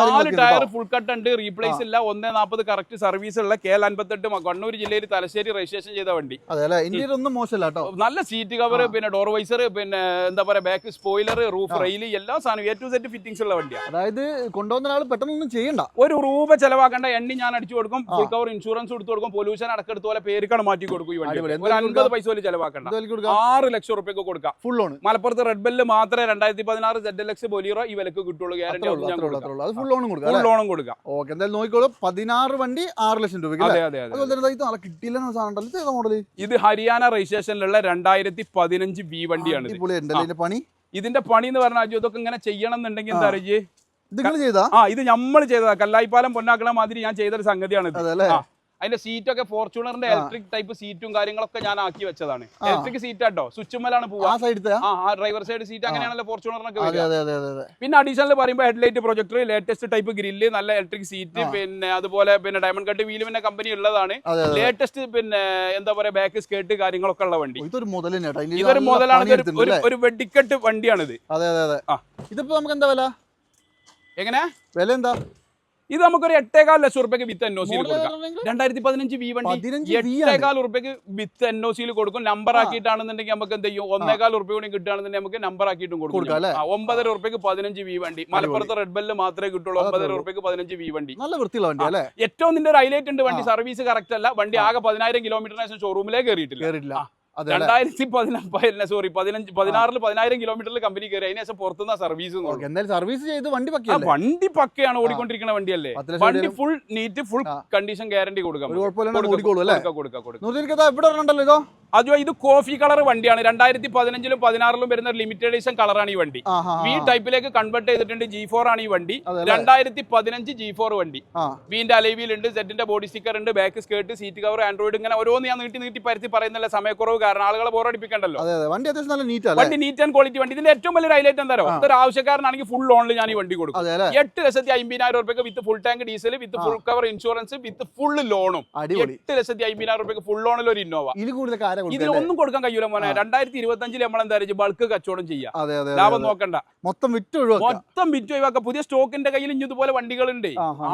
A: നാല് ടയർ ഫുൾ കട്ട് ഉണ്ട് റീപ്ലേസ് ഇല്ല ഒന്നേ നാൽപ്പത് കറക്റ്റ് സർവീസ് ഉള്ള കെ എൽ അൻപത്തെട്ട് കണ്ണൂർ ജില്ലയിൽ തലശ്ശേരി രജിസ്ട്രേഷൻ ചെയ്ത വണ്ടി.
B: അതെ അല്ലേ? ഇന്ത്യയിൽ ഒന്നും മോശമല്ല. കേട്ടോ.
A: നല്ല സീറ്റ് കവർ പിന്നെ ഡോർ വൈസർ പിന്നെ എന്താ പറയാ ബാക്ക് സ്പോയിലർ റൂഫ് റെയിൽ എല്ലാ സാധനവും എ ടു സെറ്റ് ഫിറ്റിംഗ്സ് ഉള്ള വണ്ടിയാണ്
B: അതായത് കൊണ്ടുവന്ന ആൾ പെട്ടെന്നൊന്നും ചെയ്യണ്ട.
A: ഒരു രൂപ ചെലവാക്കേണ്ട എണ്ണി ഞാൻ അടിച്ചു കൊടുക്കും ഫുൾ കവർ ഇൻഷുറൻസ് എടുത്തു കൊടുക്കും പൊല്യൂഷൻ അടക്കെടുത്ത പോലെ പേരുക്കാണ് മാറ്റി കൊടുക്കും ഈ വണ്ടി. ഒരു അൻപത് പൈസ പോലും ചെലവാക്കണ്ട. ആറ് ലക്ഷം റുപ്യക്ക് കൊടുക്കാം.
B: ഫുൾ ഓൺ
A: മലപ്പുറത്ത് റെഡ് ബെല്ല് മാത്രമേ രണ്ടായിരത്തി പതിനാറ് സെഡ് എൽ എക്സ് ബൊലീറോ ഈ വിലക്ക് കിട്ടുള്ളൂ ഗ്യാരണ്ടി
B: ഫുൾ ഓണും കൊടുക്കാം.
A: ഫുൾ ഓണും കൊടുക്കാം
B: ഓക്കെ എന്തായാലും നോക്കിക്കോളൂ. പതിനാറ് വണ്ടി ആറ് ലക്ഷം രൂപ
A: അതെ
B: അല്ലേ?
A: അതെ അതെ
B: അതുപോലെ തന്നെ കിട്ടിയില്ലെന്ന സാധനം മോഡൽ
A: ഇത് ഹരിയാന രജിസ്ട്രേഷനിലുള്ള രണ്ടായിരത്തി പതിനഞ്ച് ബി വണ്ടിയാണ്
B: പണി?
A: ഇതിന്റെ പണി എന്ന് പറഞ്ഞാൽ അജു ഇതൊക്കെ ഇങ്ങനെ ചെയ്യണം എന്നുണ്ടെങ്കിൽ എന്താ
B: പറയുക
A: ആ ഇത് നമ്മൾ ചെയ്തതാ. കല്ലായിപ്പാലം പൊന്നാക്കണ മാതിരി ഞാൻ ചെയ്തൊരു സംഗതിയാണ് ഇത്
B: സീറ്റ്
A: ഒക്കെ അതിന്റെ സീറ്റൊക്കെ ഫോർച്യൂണറിന്റെ ഇലക്ട്രിക് ടൈപ്പ് സീറ്റും കാര്യങ്ങളൊക്കെ ഞാൻ ആക്കി വെച്ചതാണ്. ഇലക്ട്രിക് സീറ്റ് ആട്ടോ സ്വിച്ചുമ്മലാണ് പോവാ. ഡ്രൈവർ സൈഡ് സീറ്റ് അങ്ങനെയാണല്ലോ ഫോർച്യൂണറിനൊക്കെ പിന്നെ അഡീഷണൽ പറയുമ്പോൾ headlight projector latest type grille നല്ല ഇലക്ട്രിക് സീറ്റ് പിന്നെ അതുപോലെ പിന്നെ ഡയമണ്ട് കട്ട് വീലും പിന്നെ കമ്പനി ഉള്ളതാണ്. ലേറ്റസ്റ്റ് പിന്നെ എന്താ പറയാ ബാക്ക് സ്കേർട്ട് കാര്യങ്ങളൊക്കെ ഉള്ള വണ്ടി.
B: ഇതൊരു
A: മുതലാണ് ഒരു വെടിക്കെട്ട് വണ്ടിയാണിത്.
B: അതെ അതെ അതെ. ഇതിപ്പോ നമുക്ക് എന്താ വില?
A: എങ്ങനെ?
B: വില എന്താ
A: ഇത് നമുക്കൊരു എട്ടേകാൽ ലക്ഷം റുപ്യക്ക് വിത്ത് എൻ ഒ സിയിൽ കൊടുക്കാം. രണ്ടായിരത്തി പതിനഞ്ച് വി വണ്ടി
B: 15 V ആണ്.
A: എട്ടേകാൽ റുപ്യക്ക് വിത്ത് എൻ ഒ സിയിൽ കൊടുക്കും. നമ്പർ ആക്കിയിട്ടാണെന്നുണ്ടെങ്കിൽ നമുക്ക് എന്ത് ചെയ്യും? ഒന്നേകാൽ റുപ്യ കൂടി കിട്ടുകയാണെന്നുണ്ടെങ്കിൽ നമുക്ക് നമ്പർ ആക്കിയിട്ടും കൊടുക്കും. ഒമ്പതര റുപ്യക്ക് പതിനഞ്ച് വി വണ്ടി മലപ്പുറത്ത് റെഡ് ബെല്ല് മാത്രമേ കിട്ടുള്ളൂ. ഒമ്പതര റുപ്യക്ക് പതിനഞ്ച് വി വണ്ടി
B: നല്ല വൃത്തിയുള്ള വണ്ടി അല്ലേ?
A: ഏറ്റവും നിന്റെ ഒരു ഹൈലൈറ്റ് ഉണ്ട് വണ്ടി. സർവീസ് കറക്റ്റ് അല്ല. വണ്ടി ആകെ പതിനായിരം കിലോമീറ്ററിന് ശേഷം ഷോറൂമിലേക്ക് കയറിയിട്ടില്ല. രണ്ടായിരത്തി പതിന സോറി പതിനഞ്ച് പതിനാറിൽ പതിനായിരം കിലോമീറ്ററിൽ കമ്പനി കയറി അതിനുശേഷം പുറത്തുനിന്ന് സർവീസ്
B: എന്തായാലും സർവീസ് ചെയ്ത് വണ്ടി
A: ആ വണ്ടി പക്കയാണ് ഓടിക്കൊണ്ടിരിക്കുന്ന വണ്ടിയല്ലേ? വണ്ടി full neat full condition guarantee കൊടുക്കാം. കൊടുക്കാം, കൊടുക്കാം,
B: ഇവിടെ ഉണ്ടല്ലോ
A: അജോ ഇത് കോഫി കളർ വണ്ടിയാണ്. രണ്ടായിരത്തി പതിനഞ്ചിലും പതിനാറിലും വരുന്ന ലിമിറ്റഡ് എഡിഷൻ കളറാണ് ഈ വണ്ടി. വി ടൈപ്പിലേക്ക് കൺവേർട്ട് ചെയ്തിട്ടുണ്ട് ജി ഫോർ ആണ് ഈ വണ്ടി.
B: അതെ?
A: രണ്ടായിരത്തി പതിനഞ്ച് ജി ഫോർ വണ്ടി. വീന്റെ അലൈവിൽ ഉണ്ട് സെറ്റിന്റെ ബോഡി സ്റ്റിക്കർ ഉണ്ട് back skirt seat cover Android ഇങ്ങനെ ഓരോന്ന് ഞാൻ നീട്ടി നീട്ടി പരത്തി പറയുന്നില്ല സമയക്കുറവ് കാരണം ആളുകളെ ബോറടിപ്പിക്കണ്ടല്ലോ
B: അതെ അതെ. വണ്ടി
A: വണ്ടി നീറ്റ് ആൻഡ് ക്വാളിറ്റി വണ്ടി. ഇതിന്റെ ഏറ്റവും വലിയ ഹൈലൈറ്റ് എന്താ പറയുക ഒരു ആവശ്യക്കാരനാണെങ്കിൽ ഫുൾ ഓണിൽ ഞാൻ ഈ വണ്ടി കൊടുക്കും.
B: അതെ
A: എട്ട് ലക്ഷത്തി അമ്പതിനായിരം റുപ്യക്ക് with full tank diesel with full cover insurance with full ലോണും എട്ട് ലക്ഷത്തി അമ്പതിനായിരം റുപ്യക്ക് ഫുൾ ലോണിൽ ഒരു ഇന്നോവ
B: ഇതിൽ കൂടുതൽ
A: ഒന്നും കൊടുക്കാൻ കഴിയൂല മോനെ. രണ്ടായിരത്തി ഇരുപത്തി അഞ്ചിൽ നമ്മൾ എന്താ ബൾക്ക് കച്ചവടം ചെയ്യാം. ലാഭം നോക്കണ്ട.
B: മൊത്തം വിറ്റ്
A: മൊത്തം വിറ്റ് ഒഴിവാക്കാം. പുതിയ സ്റ്റോക്കിന്റെ കയ്യിൽ ഇനി ഇതുപോലെ വണ്ടികളുണ്ട്.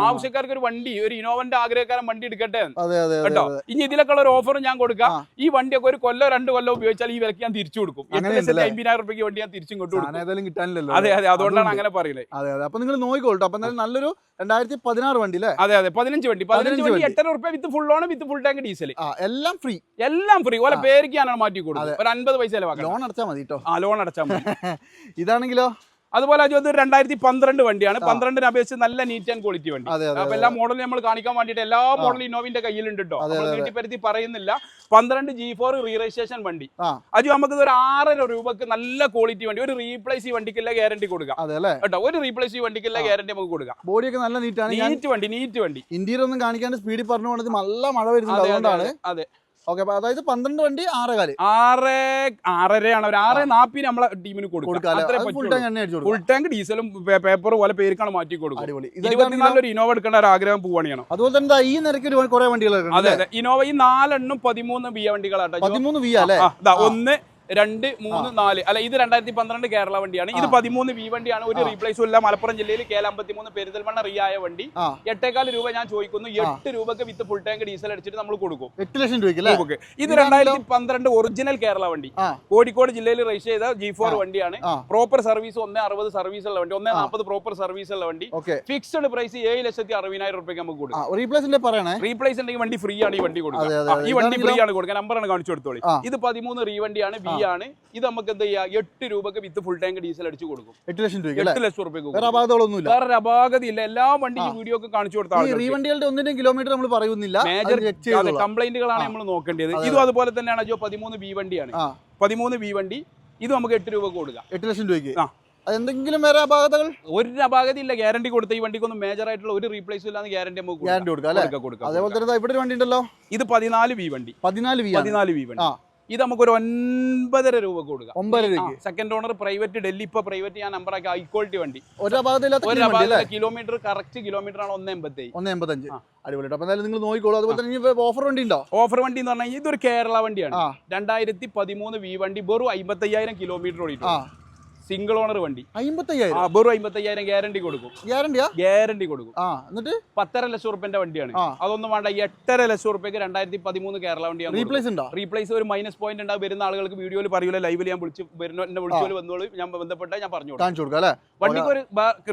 A: ആവശ്യക്കാർക്ക് ഒരു വണ്ടി ഒരു ഇനോവന്റെ ആഗ്രഹക്കാരൻ വണ്ടി എടുക്കട്ടെ? കേട്ടോ? ഇനി ഇതിലൊക്കെ ഉള്ള ഒരു ഓഫർ ഞാൻ കൊടുക്കാം. ഈ വണ്ടിയൊക്കെ ഒരു കൊല്ലോ രണ്ട് കൊല്ലോ ഉപയോഗിച്ചാൽ ഈ വിലക്ക് ഞാൻ തിരിച്ചു കൊടുക്കും? അമ്പതിനായിരം റുപ്യക്ക് വണ്ടി ഞാൻ തിരിച്ചും കൊണ്ടു കൊടുക്കും.
B: സാധനം ഏതായാലും കിട്ടാനില്ലല്ലോ
A: അതെ അതെ അതുകൊണ്ടാണ്. അങ്ങനെ പറയുന്നത്
B: അതെ അതെ. അപ്പൊ നിങ്ങൾ നോക്കിക്കോട്ടോ അപ്പൊ എന്തായാലും നല്ലൊരു രണ്ടായിരത്തി പതിനാറ് വണ്ടി അല്ലേ?
A: അതെ അതെ. പതിനഞ്ച് വണ്ടി. പതിനഞ്ച് വണ്ടി
B: വണ്ടി.
A: എട്ടര റുപ്യ with full on with full tank diesel
B: എല്ലാം ഫ്രീ
A: എല്ലാം ഫ്രീ ഓലെ
B: ആ.
A: പേർക്ക് ഞാനാണ് മാറ്റി കൊടുക്കും. ഒരു അൻപത് പൈസ
B: ലോൺ അടച്ചാൽ മതി കേട്ടോ
A: ആ ലോൺ അടച്ചാൽ മതി.
B: ഇതാണെങ്കിലോ?
A: അതുപോലെ അത് രണ്ടായിരത്തി പന്ത്രണ്ട് വണ്ടിയാണ്. പന്ത്രണ്ടിന് അപേക്ഷിച്ച് നല്ല നീറ്റ് ആൻഡ് ക്വാളിറ്റി വണ്ടി. അപ്പൊ എല്ലാ മോഡലും നമ്മൾ കാണിക്കാൻ വേണ്ടിയിട്ട് എല്ലാ മോഡലും ഇന്നോവിന്റെ കയ്യിലുണ്ട് കേട്ടോ. നീട്ടിപ്പരുത്തി പറയുന്നില്ല. പന്ത്രണ്ട് ജി ഫോർ റീ രജിസ്ട്രേഷൻ വണ്ടി അജു നമുക്ക് ഒരു ആറര രൂപക്ക് നല്ല ക്വാളിറ്റി വണ്ടി ഒരു റീപ്ലേസ് ഈ വണ്ടിക്കുള്ള ഗ്യാരണ്ടി കൊടുക്കാം. കേട്ടോ ഒരു റീപ്ലേസ് ഈ വണ്ടിക്കുള്ള ഗ്യാരണ്ടി നമുക്ക് കൊടുക്കാം.
B: ബോഡിയൊക്കെ നല്ല നീറ്റാണ്
A: നീറ്റ് വണ്ടി നീറ്റ് വണ്ടി.
B: ഇന്ത്യയിലൊന്നും കാണിക്കാണ്ട് സ്പീഡിൽ പറഞ്ഞു പോണത് നല്ല മഴ വരുന്നുണ്ട്.
A: അതെ, അതെ,
B: അതുകൊണ്ടാണ്
A: അതെ.
B: ഓക്കെ അതായത് പന്ത്രണ്ട് വണ്ടി ആറ് കാൽ
A: ആറ് ആറരയാണ്. ഒരു ആറ് നാപ്പിന് നമ്മളെ ടീമിന് കൊടുക്കാം
B: ഫുൾ ടാങ്ക്
A: ഡീസലും പേപ്പർ പോലെ പേർക്കാണ് മാറ്റി കൊടുക്കും ഇനോവ എടുക്കേണ്ട ഒരു ആഗ്രഹം പോവാണിയാണ്
B: അതുപോലെ തന്നെ ഈ നിരക്ക് കുറെ വണ്ടികളൊക്കെ ഉണ്ട്
A: അതെ അതെ. ഇനോവ ഈ നാലെണ്ണും പതിമൂന്ന് ബി വണ്ടികളാട്ടോ.
B: പതിമൂന്ന് വി അല്ലേ?
A: ഒന്ന് രണ്ട് മൂന്ന് നാല്. അല്ല ഇത് രണ്ടായിരത്തി പന്ത്രണ്ട് കേരള വണ്ടിയാണ്. ഇത് പതിമൂന്ന് വി വണ്ടിയാണ്. ഒരു റീപ്ലേസും ഇല്ല. മലപ്പുറം ജില്ലയിൽ കെ മൂന്ന് അമ്പത്തിമൂന്ന് പെരിന്തൽമണ്ണ ആയ വണ്ടി. എട്ടേക്കാൽ രൂപ ഞാൻ ചോദിക്കുന്നു. എട്ട് രൂപക്ക് വിത്ത് ഫുൾ ടാങ്ക് ഡീസൽ അടിച്ചിട്ട് നമ്മൾ കൊടുക്കും.
B: എട്ട് ലക്ഷം രൂപയ്ക്ക്
A: ഇത് രണ്ടായിരത്തി പന്ത്രണ്ട് ഒറിജിനൽ കേരള വണ്ടി. കോഴിക്കോട് ജില്ലയിൽ രജിസ്റ്റർ ചെയ്ത ജി ഫോർ വണ്ടിയാണ്. പ്രോപ്പർ സർവീസ് ഒന്നേ അറുപത് സർവീസ് ഉള്ള വണ്ടി. ഒന്നേ നാൽപ്പത് പ്രോപ്പർ സർവീസ് ഉള്ള വണ്ടി. ഫിക്സഡ് പ്രൈസ് ഏഴ് ലക്ഷത്തി അറുപതിനായിരം റുപ്യക്ക് നമുക്ക് കൊടുക്കും.
B: റീപ്ലേസിന്റെ പറയണേ?
A: റീപ്ലേസ് ഉണ്ടെങ്കിൽ വണ്ടി ഫ്രീ ആണ് ഈ വണ്ടി കൊടുക്കുക. ഈ വണ്ടി ഫ്രീ? ആണ് കൊടുക്കുക. നമ്പറാണ് കാണിച്ചു കൊടുത്തോളി. ഇത് പതിമൂന്ന് റീ വണ്ടിയാണ്. ആണ് ഇത് നമുക്ക് എന്ത് ചെയ്യാം? എട്ട് രൂപക്ക് വിത്ത് ഫുൾ ടാങ്ക് ഡീസൽ അടിച്ചു കൊടുക്കും.
B: എട്ട് ലക്ഷം രൂപ
A: എട്ട് ലക്ഷം റുപ്യക്ക്
B: വേറെ
A: അപാകതയില്ല. എല്ലാ വണ്ടിയും വീഡിയോ ഒക്കെ കാണിച്ചു കൊടുത്ത
B: ഈ
A: ആളുകൾക്ക്.
B: റീവണ്ടികളുടെ ഒന്നിന്റെയും കിലോമീറ്റർ നമ്മൾ പറയുന്നില്ല.
A: മേജർ കംപ്ലൈന്റുകളാണ് നമ്മൾ നോക്കേണ്ടത്. ഇതും അതുപോലെ തന്നെയാണ് അജോ പതിമൂന്ന് ബി വണ്ടിയാണ്. പതിമൂന്ന് ബി വണ്ടി. ഇത് നമുക്ക് എട്ട് രൂപ കൊടുക്കുക
B: എട്ട് ലക്ഷം രൂപയ്ക്ക്?
A: ആ.
B: എന്തെങ്കിലും വേറെ അപാകതകൾ?
A: ഒരു അപാകത ഇല്ല ഗ്യാരണ്ടി കൊടുത്ത ഈ വണ്ടിക്കൊന്നും മേജർ ആയിട്ടുള്ള ഒരു റീപ്ലേസ് ഇല്ലാന്ന് ഗ്യാരണ്ടി നമുക്ക്.
B: ഗ്യാരണ്ടി കൊടുക്കാം അതേപോലെ തന്നെ ഇവിടെ വണ്ടി ഉണ്ടല്ലോ.
A: ഇത് പതിനാല് വി വണ്ടി.
B: പതിനാല് വി
A: പതിനാല് വി വണ്ടി.
B: ആ.
A: ഇത് നമുക്കൊരു ഒൻപതര രൂപ കൊടുക്കാം.
B: ഒമ്പതര രൂപ
A: സെക്കൻഡ് ഓണർ പ്രൈവറ്റ് ഡൽഹി ഇപ്പൊ പ്രൈവറ്റ് ഞാൻ നമ്പർ ആക്കി ഹൈ ക്വാളിറ്റി വണ്ടി.
B: ഒരു
A: കിലോമീറ്റർ കറക്റ്റ് കിലോമീറ്റർ ആണ് ഒന്ന് എൺപത്തി
B: ഒന്ന് എൺപത്തഞ്ച്. അടിപൊളി അപ്പൊ നിങ്ങൾ നോക്കിക്കോളൂ. അതുപോലെ തന്നെ ഓഫർ വണ്ടി ഉണ്ടോ?
A: ഓഫർ വണ്ടി എന്ന് പറഞ്ഞാൽ ഇതൊരു കേരള വണ്ടിയാണ്. രണ്ടായിരത്തി പതിമൂന്ന് വി വണ്ടി വെറും അമ്പത്തയ്യായിരം കിലോമീറ്റർ ഓടിയിട്ടുണ്ട്. സിംഗിൾ ഓണർ വണ്ടി.
B: അമ്പത്തയ്യായിരം
A: വെറും അമ്പത്തയ്യായിരം ഗ്യാരണ്ടി കൊടുക്കും.
B: ഗ്യാരണ്ടിയാ
A: ഗ്യാരണ്ടി കൊടുക്കും.
B: ആ എന്നിട്ട്?
A: പത്തര ലക്ഷം റുപ്യന്റെ വണ്ടിയാണ്. അതൊന്നും വേണ്ട എട്ടര ലക്ഷം റുപ്യക്ക് രണ്ടായിരത്തി പതിമൂന്ന് കേരള വണ്ടിയാണ്
B: റീപ്ലേസ് ഉണ്ടോ?
A: റീപ്ലേസ് ഒരു മൈനസ് പോയിന്റ് ഉണ്ടാവും വരുന്ന ആളുകൾക്ക് വീഡിയോയിൽ പറയൂല ലൈവിൽ ഞാൻ വിളിച്ച് വരുന്ന എന്നെ വിളിച്ചോൽ വന്നോളൂ. ഞാൻ ബന്ധപ്പെട്ട ഞാൻ പറഞ്ഞു കൊടുക്കാം.
B: അല്ലേ?
A: വണ്ടിക്ക് ഒരു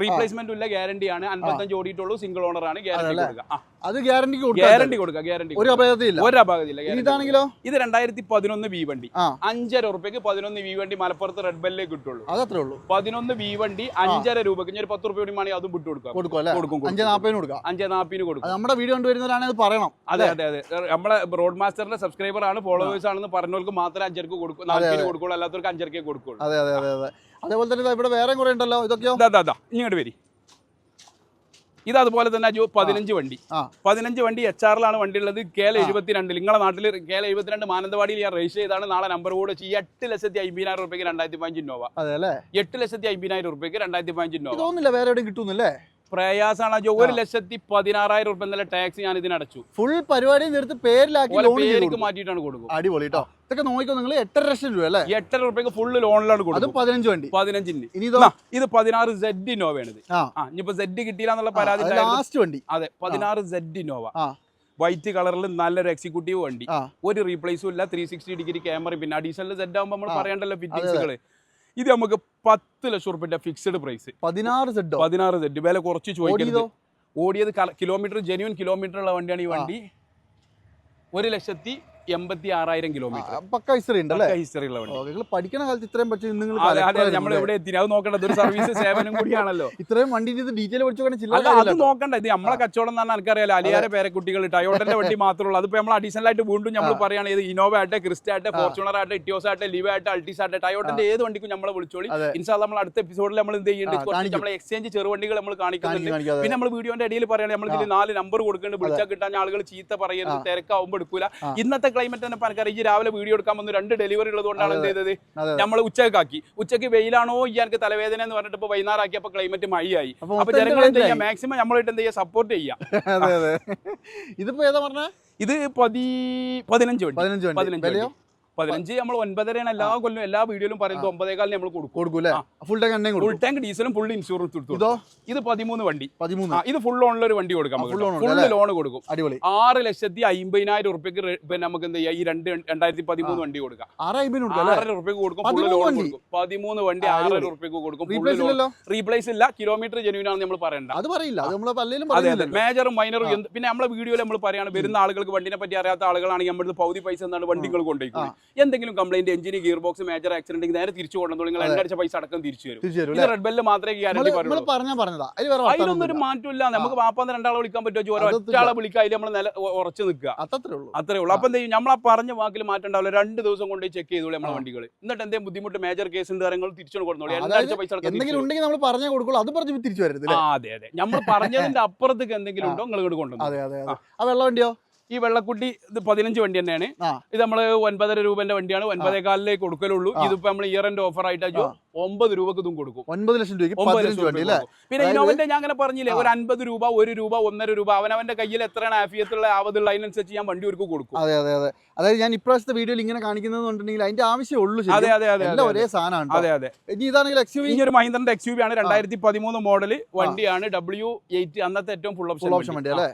A: റീപ്ലേസ്മെന്റ് ഇല്ല ഗ്യാരണ്ടി ആണ്. അൻപത്തഞ്ച് ഓടിയിട്ടുള്ളൂ സിംഗിൾ ഓണർ ആണ്. ഗ്യാരണ്ടി? കൊടുക്കുക
B: അത് ഗ്യാരണ്ടി
A: ഗ്യാരണ്ടി കൊടുക്കുക ഗ്യാരണ്ടി
B: ഒരു അപകടത്തില്ല
A: ഒരു അപകടത്തില്ല
B: ഇതാണെങ്കിലോ?
A: ഇത് രണ്ടായിരത്തി പതിനൊന്ന് വി വണ്ടി അഞ്ചര റുപ്യക്ക് പതിനൊന്ന് വി വണ്ടി മലപ്പുറത്ത് റെഡ് ബെല്ലേ കിട്ടുള്ളൂ.
B: അതത്രേ ഉള്ളൂ.
A: പതിനൊന്ന് വി വണ്ടി അഞ്ചര രൂപക്ക് ഒരു പത്ത് റുപ്യ കൂടി വേണമെങ്കിൽ അതും വിട്ടു കൊടുക്കാം.
B: കൊടുക്കും അല്ലേ?
A: കൊടുക്കും.
B: അഞ്ച് നാൽപ്പതിന് കൊടുക്കാം.
A: അഞ്ചേ നാപ്പിന് കൊടുക്കും.
B: നമ്മുടെ വീഡിയോ കണ്ടുവരുന്നവരാണെങ്കിൽ പറയണം.
A: അതെ അതെ അതെ. നമ്മുടെ റോഡ് മാസ്റ്ററിന്റെ സബ്സ്ക്രൈബർ ആണ് ഫോളോവേഴ്സ് ആണെന്ന് പറഞ്ഞവർക്ക് മാത്രമേ അഞ്ചരക്ക് കൊടുക്കും. നാൽപ്പതിന് കൊടുക്കുള്ളൂ അല്ലാത്തവർക്ക് അഞ്ചരക്കേ കൊടുക്കുള്ളൂ.
B: അതെ അതെ അതെ അതെ. അതേപോലെ തന്നെ ഇവിടെ വേറെ കുറെ ഉണ്ടല്ലോ ഇതൊക്കെയോ?
A: ഇതാ ഇതാ, ഇതാ ഇങ്ങോട്ട് വരി. ഇത് അതുപോലെ തന്നെ അജു പതിനഞ്ച് വണ്ടി. പതിനഞ്ച് വണ്ടി എച്ച് ആറിലാണ് വണ്ടി ഉള്ളത് കെ എൽ എഴുപത്തിരണ്ട് നിങ്ങളുടെ നാട്ടിൽ കെ എൽ എഴുപത്തിരണ്ട് മാനന്തവാടിയിൽ ഞാൻ രജിസ്റ്റർ ചെയ്താണ് നാളെ നമ്പർ കൂടെ ചെയ്യുക ഈ എട്ട് ലക്ഷത്തി അമ്പതിനായിരം റുപ്യക്ക് രണ്ടായിരത്തി പതിനഞ്ച്
B: അല്ലേ?
A: എട്ട് ലക്ഷത്തി അമ്പതിനായിരം റുപ്യക്ക് രണ്ടായിരത്തി പതിനഞ്ച് നോവ
B: തോന്നുന്നില്ല വേറെ എവിടെയും കിട്ടുന്നില്ലേ?
A: പ്രയാസാണ് അജു. ഒരു ലക്ഷത്തി പതിനാറായിരം റുപ്യ ടാക്സ് ഞാൻ ഇതിനടച്ചു.
B: ഫുൾ പരിപാടി നിർത്തി പേരിലാക്കി
A: പേരിലേക്ക് മാറ്റിയിട്ടാണ് കൊടുക്കും
B: അടിപൊളി കേട്ടോ ഇതൊക്കെ നോക്കിക്കോ നിങ്ങൾ എട്ടര ലക്ഷം രൂപ അല്ലേ?
A: എട്ടര രൂപയ്ക്ക് ഫുള്ള് ലോണിലാണ് കൊടുക്കും.
B: പതിനഞ്ച് വണ്ടി.
A: പതിനഞ്ചിന്.
B: ഇനി ഇതോ
A: പതിനാറ് സെഡ് ഇന്നോവയാണ് ഇത്
B: ആ
A: ഇനിയിപ്പോ സെഡ് കിട്ടിയില്ല എന്നുള്ള പരാതി
B: ലാസ്റ്റ് വണ്ടി.
A: അതെ പതിനാറ് സെഡ് ഇന്നോവ. വൈറ്റ് കളറിൽ നല്ലൊരു എക്സിക്യൂട്ടീവ് വണ്ടി. ഒരു റീപ്ലേസും ഇല്ല ത്രീ സിക്സ്റ്റി ഡിഗ്രി ക്യാമറ പിന്നെ അഡീഷണൽ സെഡ് ആകുമ്പോൾ നമ്മൾ. പറയണ്ടല്ലോ ഫിറ്റിങ്സുകൾ ഇത് നമുക്ക് പത്ത് ലക്ഷം റുപ്യന്റെ ഫിക്സഡ് പ്രൈസ്
B: പതിനാറ് സെഡ്
A: പതിനാറ് സെഡ് വില കുറച്ച് ചോദിക്കുന്നത്
B: ഓടിയത്
A: കിലോമീറ്റർ ജെന്യൂൻ കിലോമീറ്റർ ഉള്ള വണ്ടിയാണ് ഈ വണ്ടി. ഒരു ലക്ഷത്തി എൺപത്തി ആറായിരം കിലോമീറ്റർ
B: പക്ക ഹിസ്റ്ററി ഉണ്ട് അല്ലേ?
A: ഹിസ്റ്ററി ഉള്ള വണ്ടി.
B: നിങ്ങൾ പഠിക്കണ കാലത്ത് ഇത്രയും പഠിച്ചു നിങ്ങൾ
A: നമ്മൾ എവിടെ എത്തി. അത് നോക്കേണ്ടത് ഒരു സർവീസ് സേവനം കൂടിയാണല്ലോ.
B: ഇത്രയും വണ്ടി ഡീറ്റെയിൽ പഠിച്ചു
A: അത് നോക്കണ്ട ഇത് നമ്മളെ കച്ചവടം പറഞ്ഞാൽ എനിക്കറിയാലോ. അലിയാരെ പേരക്കുട്ടികൾ ടയോട്ടന്റെ വണ്ടി മാത്രമുള്ളൂ അതിപ്പോ നമ്മൾ അഡീഷണൽ ആയിട്ട് വീണ്ടും നമ്മൾ പറയുകയാണ് ഇത് ഇനോവ ആട്ടെ ക്രിസ്റ്റ ആട്ടെ ഫോർച്യൂണർ ആട്ടെ ഇറ്റിയോസ് ആട്ടെ ലിവ ആട്ടെ അൾട്ടീസ് ആട്ടെ ടയോട്ടന്റെ ഏത് വണ്ടിക്കും നമ്മളെ വിളിച്ചോളി.
B: ഇൻസാ
A: ഇൻഷാ നമ്മൾ അടുത്ത എപ്പിസോഡിൽ നമ്മൾ എന്ത്
B: ആ,
A: നമ്മൾ എക്സ്ചേഞ്ച് ചെറുവണ്ടികൾ നമ്മൾ കാണിക്കുന്നുണ്ട്. പിന്നെ നമ്മൾ വീഡിയോന്റെ ഇടയിൽ പറയുകയാണെങ്കിൽ നമ്മൾ നാല് നമ്പർ കൊടുക്കേണ്ടത് വിളിച്ചാൽ കിട്ടാൻ ആളുകൾ ചീത്ത പറയരുത് തിരക്കാവുമ്പോൾ എടുക്കൂല. ഇന്നത്തെ ക്ലൈമറ്റ് തന്നെ പറഞ്ഞാൽ ഈ രാവിലെ വീഡിയോ എടുക്കാൻ വന്നു രണ്ട് ഡെലിവറി ഉള്ളതുകൊണ്ടാണ് എന്ത് ചെയ്തത്? നമ്മൾ ഉച്ചക്കാക്കി ഉച്ചയ്ക്ക് വെയിലാണോ ഈ എനിക്ക് തലവേദന എന്ന് പറഞ്ഞിട്ട് ഇപ്പൊ വൈകുന്നേരമാക്കിയപ്പോ ക്ലൈമറ്റ് മഴയായി.
B: അപ്പൊ
A: അപ്പൊ ജനങ്ങൾ എന്ത്. ചെയ്യാം? മാക്സിമം നമ്മളായിട്ട് എന്ത് ചെയ്യാം? സപ്പോർട്ട് ചെയ്യാം.
B: ഇതിപ്പോ ഏതാ പറഞ്ഞ?
A: ഇത് പതി പതിനഞ്ച് മണി
B: പതിനഞ്ച്
A: പതിനഞ്ച് പതിനഞ്ച് നമ്മൾ ഒൻപതരയാണ് എല്ലാ കൊല്ലം എല്ലാ വീഡിയോയിലും പറയുന്നത് ഒമ്പതേകാലിന് നമ്മൾ കൊടുക്കും.
B: കൊടുക്കൂലേ ഫുൾ ടാങ്ക് എണ്ണയും
A: ഫുൾ ടാങ്ക് ഡീസലും ഫുൾ ഇൻഷുറൻസ് കൊടുത്തു
B: ഇതോ?
A: ഇത് പതിമൂന്ന് വണ്ടി.
B: പതിമൂന്ന്.
A: ഇത് ഫുൾ ലോണിൽ ഒരു വണ്ടി കൊടുക്കാം ഫുൾ ലോൺ കൊടുക്കും.
B: അടിപൊളി.
A: ആറ് ലക്ഷത്തി അമ്പതിനായിരം ഉറുപ്പ്യക്ക് പിന്നെ നമുക്ക് എന്ത് ചെയ്യാം? ഈ രണ്ട് രണ്ടായിരത്തി പതിമൂന്ന് വണ്ടി കൊടുക്കാം. ആറര ഉറുപ്പ്യക്ക് കൊടുക്കും ഫുൾ
B: പതിമൂന്ന്
A: ലോൺ
B: വണ്ടി?
A: കൊടുക്കും. പതിമൂന്ന് വണ്ടി ആറര. ഉറുപ്പ്യക്ക് കൊടുക്കും.
B: റീപ്ലേസ്
A: ഇല്ല. കിലോമീറ്റർ ജെനുവിൻ ആണെന്ന് നമ്മൾ പറയണ്ട.
B: അത് പറയില്ല. അത്
A: അതെ മേജറും മൈനറും പിന്നെ നമ്മളെ വീഡിയോയിൽ നമ്മൾ പറയാണ് വരുന്ന ആളുകൾക്ക് വണ്ടിനെ പറ്റി അറിയാത്ത ആളുകളാണെങ്കിൽ നമ്മുടെ പൗതി പൈസ എന്നാണ് വണ്ടികൾ കൊണ്ടുപോയി എന്തെങ്കിലും കംപ്ലൈന്റ് എഞ്ചിന് ഗിയർ ബോക്സ് മേജർ ആക്സിഡന്റ് നേരെ തിരിച്ചു കൊണ്ടുവന്നോളൂ നിങ്ങൾ എണ്ണടിച്ച പൈസ അടക്കം തിരിച്ചു വരും. റെഡ് ബെല്ല് മാത്രമേ ഗ്യാരണ്ടി പറയുള്ളൂ അതിലൊന്നും ഒരു മാറ്റമില്ല നമുക്ക് വാപ്പാന്ന് രണ്ടാളെ വിളിക്കാൻ പറ്റുമോ? ഒറ്റാളെ വിളിക്കുക അതിൽ നമ്മൾ നില ഉറച്ചു നിൽക്കുക.
B: അത്രേ ഉള്ളൂ.
A: അത്രേ ഉള്ളൂ. അപ്പൊ എന്ത് ചെയ്യും? നമ്മൾ ആ പറഞ്ഞ വാക്കിൽ മാറ്റം ഉണ്ടാവില്ല. രണ്ട് ദിവസം കൊണ്ട് ചെക്ക് ചെയ്തോളൂ നമ്മളെ വണ്ടികൾ എന്നിട്ട് എന്തെങ്കിലും ബുദ്ധിമുട്ട് മേജർ കേസ് ഉണ്ട് കാര്യങ്ങൾ തിരിച്ചു കൊടുത്തോളൂ എണ്ണടിച്ച പൈസ
B: എന്തെങ്കിലും ഉണ്ടെങ്കിൽ നമ്മൾ പറഞ്ഞേ കൊടുക്കുള്ളൂ. അത് പറഞ്ഞു തിരിച്ചു വരരുത്
A: അതെ അതെ. നമ്മൾ പറഞ്ഞതിന്റെ അപ്പുറത്തേക്ക് എന്തെങ്കിലും ഉണ്ടോ? നിങ്ങൾ ഇങ്ങോട്ട് കൊണ്ടുവന്നു.
B: അതെ അതെ അതെ. ആ വെള്ള വണ്ടിയോ?
A: ഈ വെള്ളക്കുട്ടി ഇത് പതിനഞ്ച് വണ്ടി തന്നെയാണ്. ഇത് നമ്മൾ ഒൻപതര രൂപന്റെ വണ്ടിയാണ്. ഒൻപതേകാലിലേക്ക് കൊടുക്കലുള്ളൂ. ഇതിപ്പോ നമ്മൾ ഇയർ എൻഡ് ഓഫർ ആയിട്ട് ഒമ്പത് രൂപക്ക് ഇതും കൊടുക്കും.
B: ഒൻപത് ലക്ഷം
A: രൂപ പിന്നെ ഇന്നോവന്റെ ഞാൻ അങ്ങനെ പറഞ്ഞില്ലേ ഒരു അൻപത് രൂപ ഒരു രൂപ ഒന്നര രൂപ അവനവന്റെ കയ്യിൽ എത്രയാണ് ആഫിയത്തുള്ള ആവതുള്ള അതിനനുസരിച്ച് ഞാൻ വണ്ടി ഒരുക്കും കൊടുക്കും.
B: അതെ അതെ അതെ. അതായത് ഞാൻ ഇപ്രാവശ്യത്തെ വീഡിയോയിൽ ഇങ്ങനെ കാണിക്കുന്നതെന്നുണ്ടെങ്കിൽ അതിന്റെ ആവശ്യമുള്ളൂ
A: അതെ അതെ അതെ
B: എല്ലാം ഒരേ സാധനമാണ്
A: അതെ അതെ.
B: ഇനി ഇതാണെങ്കിൽ എക്സ് യു
A: ഒരു മഹീന്ദ്രന്റെ എക്സ് യു ആണ് രണ്ടായിരത്തി പതിമൂന്ന് മോഡൽ വണ്ടിയാണ്. ഡബ്ല്യു എയ്റ്റ് അന്നത്തെ ഏറ്റവും ഫുൾ
B: ഓപ്ഷൻ ഓപ്ഷൻ വണ്ടി. അല്ലേ?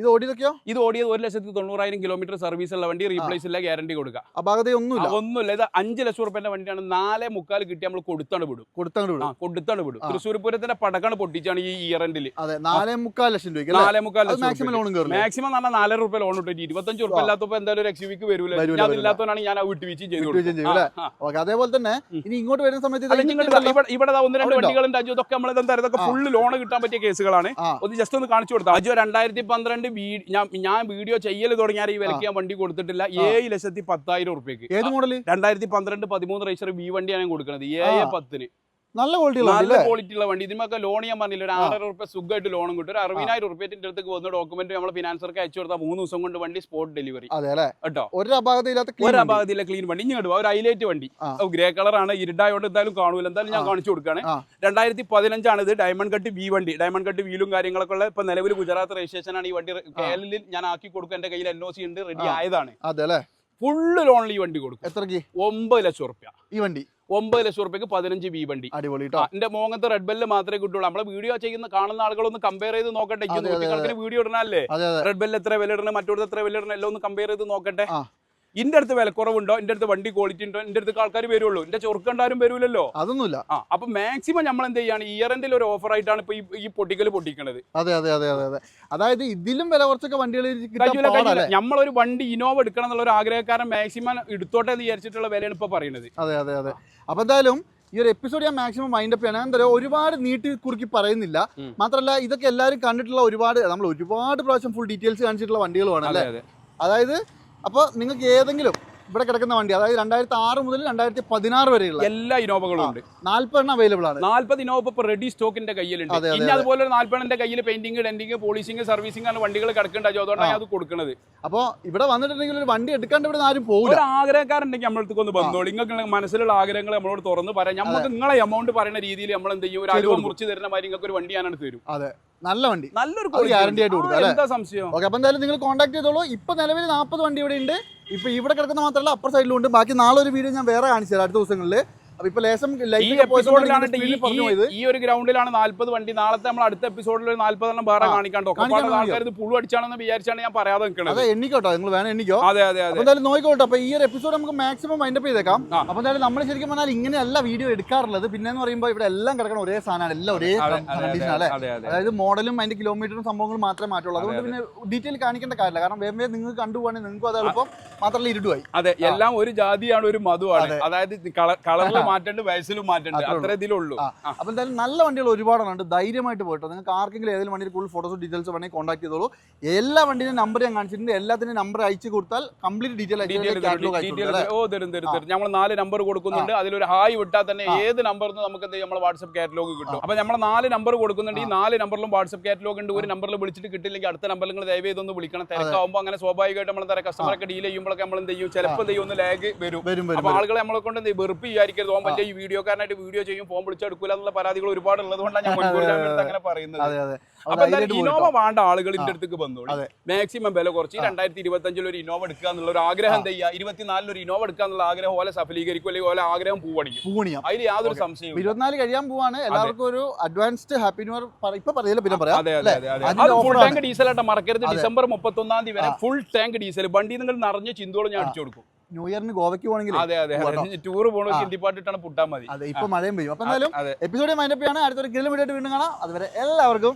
B: ഇത് ഓടിയതൊക്കെയോ?
A: ഇത് ഓടിയത് ഒരു ലക്ഷത്തി തൊണ്ണൂറായിരം കിലോമീറ്റർ സർവീസ് ഉള്ള വണ്ടി റീപ്ലേസ് ഇല്ല ഗ്യാരണ്ടി കൊടുക്കുക
B: അപാകതയൊന്നുമില്ല
A: ഒന്നും ഒന്നുമില്ല? ഇത് അഞ്ച് ലക്ഷം റുപ്യന്റെ വണ്ടിയാണ്. നാലേ മുക്കാൽ കിട്ടി നമ്മൾ കൊടുത്താണ് വിടും. കൊടുത്താണ്
B: വിടും?
A: കൊടുത്താണ് വിടും. തൃശ്ശൂർ പൂരത്തിന്റെ പടക്കാണ് പൊട്ടിച്ചാണ് ഈ ഇയർ എൻഡിൽ
B: അതെ നാലേ മുക്കാൽ ലക്ഷം രൂപയ്ക്ക് അല്ലേ?
A: നാലേ മുക്കാൽ ലക്ഷം
B: മാക്സിമം ലോൺ
A: മാക്സിമം പറഞ്ഞാൽ നാലര റുപ്യ ലോൺ കിട്ടും ഇരുപത്തഞ്ച് റുപ്യ ഇല്ലാത്തപ്പോ എന്തായാലും ഒരു എക്സ്യൂവിക്ക് വരൂല?
B: വരൂല,
A: ഞാൻ ആ വിട്ടുവീഴ്ചയും ചെയ്തു
B: അതേപോലെ തന്നെ ഇനി ഇങ്ങോട്ട് വരുന്ന സമയത്ത്
A: ഇവിടെ ഒന്ന് രണ്ട്? വണ്ടികളുണ്ട്. അജു ഇതൊക്കെ നമ്മൾ എന്താ. ഫുള്ള് ലോൺ കിട്ടാൻ പറ്റിയ കേസുകളാണ് ഒന്ന് ജസ്റ്റ് ഒന്ന് കാണിച്ചു കൊടുത്താൽ അജു രണ്ടായിരത്തി പന്ത്രണ്ട് ഞാൻ ഞാൻ വീഡിയോ ചെയ്യൽ തുടങ്ങിയാൽ ഈ വിലക്ക് ഞാൻ വണ്ടി കൊടുത്തിട്ടില്ല. ഏഴ് ലക്ഷത്തി പത്തായിരം ഉറുപ്പ്യക്ക്.
B: ഏത് മോഡൽ
A: രണ്ടായിരത്തി പന്ത്രണ്ട് പതിമൂന്ന് റേസർ വി വണ്ടിയാണ് ഞാൻ കൊടുക്കുന്നത് ഏഴ്. പത്തിന്.
B: നല്ല ക്വാളിറ്റിയുള്ള വണ്ടി
A: നല്ല
B: ക്വാളിറ്റിയുള്ള
A: ക്വാളിറ്റി ഉള്ള വണ്ടി. ഇതിനൊക്കെ ലോൺ ഞാൻ പറഞ്ഞില്ല? ഒരു ആറര റുപ്യ സുഖമായിട്ട് ലോണും കിട്ടും. ഒരു അറുപതിനായിരം റുപ്യത്തിന്റെ അടുത്തേക്ക് വന്ന ഡോക്യുമെന്റ് നമ്മൾ ഫിനാൻസർക്ക് അയച്ചു കൊടുത്താൽ മൂന്ന് ദിവസം കൊണ്ട് വണ്ടി സ്പോട്ട് ഡെലിവറി
B: അതെ അല്ലേ
A: കേട്ടോ?
B: ഒരു അപാകതയില്ലാത്ത
A: ഒരു അപാകതയില്ല ക്ലീൻ വണ്ടി. ഇങ്ങോട്ട് ഒരു ഹൈലൈറ്റ് വണ്ടി. ഗ്രേ കളറാണ് ഇരുട്ടായോണ്ട് എന്തായാലും കാണൂല. എന്തായാലും ഞാൻ കാണിച്ചു കൊടുക്കാണ്.
B: ആ.
A: രണ്ടായിരത്തി പതിനഞ്ചാണ് ഇത്. ഡയമണ്ട് കട്ട് വി വണ്ടി. ഡയമണ്ട് കട്ട് വീലും കാര്യങ്ങളൊക്കെ ഉള്ള ഇപ്പൊ നിലവിൽ ഗുജറാത്ത് രജിസ്ട്രേഷൻ ആണ് ഈ വണ്ടി കേരളിൽ ഞാൻ ആക്കി കൊടുക്കും എന്റെ കയ്യിൽ എൻ ഒ സി ഉണ്ട്. റെഡി ആയതാണ്.
B: അതെ അല്ലേ
A: ഫുള്ള് ലോണിൽ ഈ വണ്ടി കൊടുക്കും.
B: എത്രക്ക്?
A: ഒമ്പത് ലക്ഷം റുപ്യ
B: ഈ വണ്ടി.
A: ഒമ്പത് ലക്ഷം റുപ്യക്ക് പതിനഞ്ച് വി വണ്ടി.
B: അടിപൊളി
A: എന്റെ മോങ്ങത്തെ റെഡ് ബെല്ല് മാത്രമേ കിട്ടുള്ളൂ. നമ്മളെ വീഡിയോ ചെയ്യുന്ന കാണുന്ന ആളുകളൊന്ന് കമ്പയർ ചെയ്ത് നോക്കട്ടെ. വീഡിയോ ഇടണല്ലേ റെഡ് ബെല്ല് എത്ര വില ഇടണം? മറ്റോടത്ത് എത്ര വില ഇടണം? എല്ലാം ഒന്ന് കമ്പയർ ചെയ്ത് നോക്കട്ടെ. ഇന്റെ അടുത്ത് വിലക്കുറവുണ്ടോ? ഇന്റെ അടുത്ത് വണ്ടി ക്വാളിറ്റി ഉണ്ടോ? ഇന്റെ അടുത്ത് ആൾക്കാർ വരുള്ളൂ. എന്റെ ചൊറുക്കണ്ടാരും വരൂലല്ലോ.
B: അതൊന്നുമില്ല.
A: ആ അപ്പൊ മാക്സിമം നമ്മൾ എന്ത് ചെയ്യാണ്? ഇയർ എൻഡിൽ ഒരു ഓഫർ ആയിട്ടാണ് ഇപ്പൊ ഈ- പൊട്ടിക്കൽ പൊട്ടിക്കണത്.
B: അതെ അതെ അതെ അതെ അതെ. അതായത് ഇതിലും വില കുറച്ചൊക്കെ വണ്ടികൾ
A: നമ്മളൊരു വണ്ടി ഇനോവ എടുക്കണം എന്നുള്ള ഒരു ആഗ്രഹക്കാരൻ മാക്സിമം എടുത്തോട്ടെ എന്ന് വിചാരിച്ചിട്ടുള്ള വിലയാണ് ഇപ്പൊ പറയുന്നത്.
B: അതെ അതെ അതെ. അപ്പൊ എന്തായാലും ഈ ഒരു എപ്പിസോഡ് ഞാൻ മാക്സിമം മൈൻഡപ്പ് ചെയ്യണം. എന്താ പറയുക ഒരുപാട് നീട്ടി കുറുക്കി പറയുന്നില്ല. മാത്രമല്ല ഇതൊക്കെ എല്ലാവരും കണ്ടിട്ടുള്ള ഒരുപാട് നമ്മൾ ഒരുപാട് പ്രാവശ്യം ഫുൾ ഡീറ്റെയിൽസ് കാണിച്ചിട്ടുള്ള വണ്ടികളുമാണ് അല്ലേ?
A: അതെ.
B: അതായത് അപ്പോൾ നിങ്ങൾക്ക് ഏതെങ്കിലും ഇവിടെ കിടക്കുന്ന വണ്ടി അതായത് രണ്ടായിരത്തി ആറ് മുതൽ രണ്ടായിരത്തി പതിനാറ് വരെയുള്ള
A: എല്ലാ ഇനോവകളും ഉണ്ട്.
B: നാല്പത് എണ്ണം അവൈലബിൾ ആണ്.
A: നാല്പത് ഇനോവ ഇപ്പൊ റെഡി സ്റ്റോക്കിന്റെ കയ്യിലുണ്ട്. ഇനി അതുപോലെ നാല്പതിന്റെ കയ്യിൽ പെയിന്റിംഗ് ഡെന്റിങ് പോളിഷിംഗ് സർവീസിംഗ് ആണ് വണ്ടികൾ കിടക്കേണ്ട. അതുകൊണ്ടാണ് ഞാൻ അത് കൊടുക്കുന്നത്
B: അപ്പോൾ ഇവിടെ വന്നിട്ടുണ്ടെങ്കിൽ ഒരു വണ്ടി എടുക്കാണ്ട് ഇവിടെ ആരും പോകും
A: ഒരു ആഗ്രഹക്കാരുണ്ടെങ്കിൽ നമ്മളടുത്ത് ഒന്ന് ബന്ധോളൂ നിങ്ങൾക്ക് മനസ്സിലുള്ള ആഗ്രഹങ്ങൾ നമ്മളോട് തുറന്ന് പറയാം. നമുക്ക് നിങ്ങളെ എമൗണ്ട് പറയുന്ന രീതിയിൽ നമ്മൾ എന്ത് ചെയ്യും? ഒരു
B: അനുഭവം
A: അലുവ. മുറിച്ച് തരുന്ന മാതിരി നിങ്ങൾക്ക് ഒരു വണ്ടി ഞാനാണ് തരും.
B: അതെ. നല്ല വണ്ടി.
A: നല്ലൊരു
B: ഗ്യാരണ്ടി ആയിട്ട് കൊടുക്കാം അല്ലേ?
A: സംശയം?
B: ഓക്കെ അപ്പോൾ എന്തായാലും നിങ്ങൾ കോൺടാക്ട് ചെയ്തോളൂ. ഇപ്പൊ നിലവിൽ നാൽപ്പത് വണ്ടി ഇവിടെ ഉണ്ട്. ഇപ്പൊ ഇവിടെ കിടക്കുന്ന മാത്രമല്ല അപ്പർ സൈഡിലും ഉണ്ട്. ബാക്കി നാളെ ഒരു വീഡിയോ ഞാൻ വേറെ കാണിച്ചു തരാം അടുത്ത ദിവസങ്ങളിൽ.
A: ഈ എപ്പിസോഡിലാണ് ഈ ഒരു ഗ്രൗണ്ടിലാണ് നാല്പത് വണ്ടി. നാളത്തെ നമ്മൾ അടുത്ത എപ്പിസോഡിൽ ഒരു നാല്പതെണ്ണം വേറെ കാണിക്കാണ്ടോ? ആൾക്കാർ ഇത് പുഴു അടിച്ചാണെന്ന് വിചാരിച്ചാണ് ഞാൻ പറയാതെ
B: നിൽക്കുന്നത് എണ്ണിക്കോട്ടോ. നിങ്ങൾ വേണം എണ്ണിക്കോ.
A: അതെ അതെ അതെ.
B: എന്തായാലും നോക്കിക്കോട്ടെ. അപ്പൊ ഈ ഒരു എപ്പിസോഡ് നമുക്ക് മാക്സിമം വൈൻഡപ്പ് ചെയ്തേക്കാം.
A: ആ.
B: അപ്പൊ എന്തായാലും നമ്മൾ ശരിക്കും പറഞ്ഞാൽ ഇങ്ങനെയല്ല വീഡിയോ എടുക്കാറുള്ളത്. പിന്നെ എന്ന് പറയുമ്പോൾ ഇവിടെ എല്ലാം കിടക്കണം ഒരേ സാധനമാണ്. എല്ലാം ഒരേ കണ്ടീഷൻ അല്ലേ?
A: അതെ അതെ.
B: അതായത് മോഡലും അതിന്റെ കിലോമീറ്ററും സംഭവങ്ങളും മാത്രമേ മാറ്റുള്ളൂ. അതുകൊണ്ട് പിന്നെ ഡീറ്റെയിൽ കാണിക്കേണ്ട കാര്യമില്ല. കാരണം വേഗം നിങ്ങൾക്ക് കണ്ടുപോകണമെങ്കിൽ നിങ്ങൾക്കും അത് എളുപ്പം മാത്രമല്ല ഇരുടുമായി
A: അതെ എല്ലാം ഒരു ജാതിയാണ് ഒരു മധുവാണ്
B: അതെ.
A: അതായത് കളറിൽ മാറ്റണ്ട് വയസ്സിലും മാറ്റണ്ട്.
B: അത്രേ
A: അത്ര ഇതിലുള്ളൂ.
B: ആ. അപ്പൊ എന്തായാലും നല്ല വണ്ടികൾ ഒരുപാടുണ്ട് ധൈര്യമായിട്ട് പോയിട്ട്. നിങ്ങൾക്ക് ആർക്കെങ്കിലും ഏതെങ്കിലും വണ്ടിയിൽ കൂടുതൽ ഫോട്ടോസ് ഡീറ്റെയിൽസ് വേണമെങ്കിൽ കോൺടാക്ട് ചെയ്തോളൂ. എല്ലാ വണ്ടിയുടെ നമ്പർ ഞാൻ കാണിച്ചിട്ടുണ്ട്. എല്ലാത്തിനും നമ്പർ അയച്ചു കൊടുത്താൽ കംപ്ലീറ്റ് ഡീറ്റെയിൽ
A: ഓ തരും തരും തരും. നമ്മൾ നാല് നമ്പർ കൊടുക്കുന്നുണ്ട്. അതിലൊരു ഹായ് വിട്ടാൽ തന്നെ ഏത് നമ്പറിൽ നമുക്ക് എന്ത് വാട്സ്ആപ്പ് കാറ്റലോഗ് കിട്ടും. അപ്പൊ നമ്മൾ നാല് നമ്പർ കൊടുക്കുന്നുണ്ട്. ഈ നാല് നമ്പറിലും വാട്സ്ആപ്പ് കാറ്റലോഗ് ഉണ്ട്. ഒരു നമ്പറിൽ വിളിച്ചിട്ട് കിട്ടില്ലെങ്കിൽ അടുത്ത നമ്പറിൽ നിങ്ങൾ ദയവ് ചെയ്തൊന്ന് വിളിക്കണം. തിരക്കാവുമ്പോൾ അങ്ങനെ സ്വാഭാവികമായിട്ട് നമ്മൾ തരാം കസ്റ്റമറൊക്കെ ഡീൽ ചെയ്യുമ്പോഴൊക്കെ നമ്മൾ എന്ത് ചെയ്യും? ചിലപ്പോൾ എന്ത് ചെയ്യും? ഒന്ന് ലാഗ് വരും.
B: വരും വരും
A: അപ്പൊ ആളുകളെ നമ്മളെ കൊണ്ട് എന്ത് വെറുപ്പ് വിചാരിക്കരുത്. പറ്റിയ ഈ വീഡിയോക്കാരനായിട്ട് വീഡിയോ ചെയ്യും ഫോൺ വിളിച്ചെടുക്കില്ല എന്നുള്ള പരാതികൾ ഒരുപാട് ഉള്ളത് കൊണ്ടാണ് ഞാൻ ജാമ്യമെടുത്ത് അങ്ങനെ പറയുന്നത്. അപ്പൊ എന്തായാലും
B: ഇന്നോവ
A: ഇനോവ. വേണ്ട ആളുകൾ ഇതിന്റെ അടുത്തേക്ക് വന്നോളൂ. മാക്സിമം വില കുറച്ച്. രണ്ടായിരത്തി ഇരുപത്തി അഞ്ചിൽ ഒരു ഇനോവ എടുക്കുക എന്നുള്ള ഒരു ആഗ്രഹം എന്ത് ചെയ്യുക ഇരുപത്തിനാലിൽ ഒരു ഇനോവ എടുക്കുക എന്നുള്ള ആഗ്രഹം ഓലെ സഫലീകരിക്കും അല്ലെങ്കിൽ ഓലെ ആഗ്രഹം പൂവണിക്കും
B: പൂണിയം
A: അതിൽ യാതൊരു
B: സംശയം
A: സംശയവും
B: ഇരുപത്തിനാല് കഴിയാൻ പോവാണ്. എല്ലാവർക്കും ഒരു അഡ്വാൻസ്ഡ് ഹാപ്പി ന്യൂ ഇയർ ഇപ്പൊ പറയില്ല പിന്നെ പറയാം.
A: അതെ അതെ അതെ അതെ. ഫുൾ ടാങ്ക് ഡീസൽ ആയിട്ട് മറക്കരുത്. ഡിസംബർ മുപ്പത്തി ഒന്നാം തീയതി വരെ ഫുൾ ടാങ്ക് ഡീസൽ വണ്ടി നിങ്ങൾ നിറഞ്ഞ ചിന്തോളം ഞാൻ. അടിച്ചു കൊടുക്കും.
B: ന്യൂ ഇയറിന് ഗോവയ്ക്ക് പോകണമെങ്കിൽ
A: അതെ അതെ ടൂർ പോകണ
B: ആ.
A: ചിന്തിപ്പാട്ടിട്ടാണ് പുട്ടാൻ മതി.
B: അതെ ഇപ്പൊ മഴയും പെയ്യും. അപ്പൊ എന്തായാലും എപ്പിസോഡ് മൈൻഡപ്പ് ആണ് അടുത്തൊരു കിലോമീറ്റർ വീണ്ടും കാണാം. അതുവരെ എല്ലാവർക്കും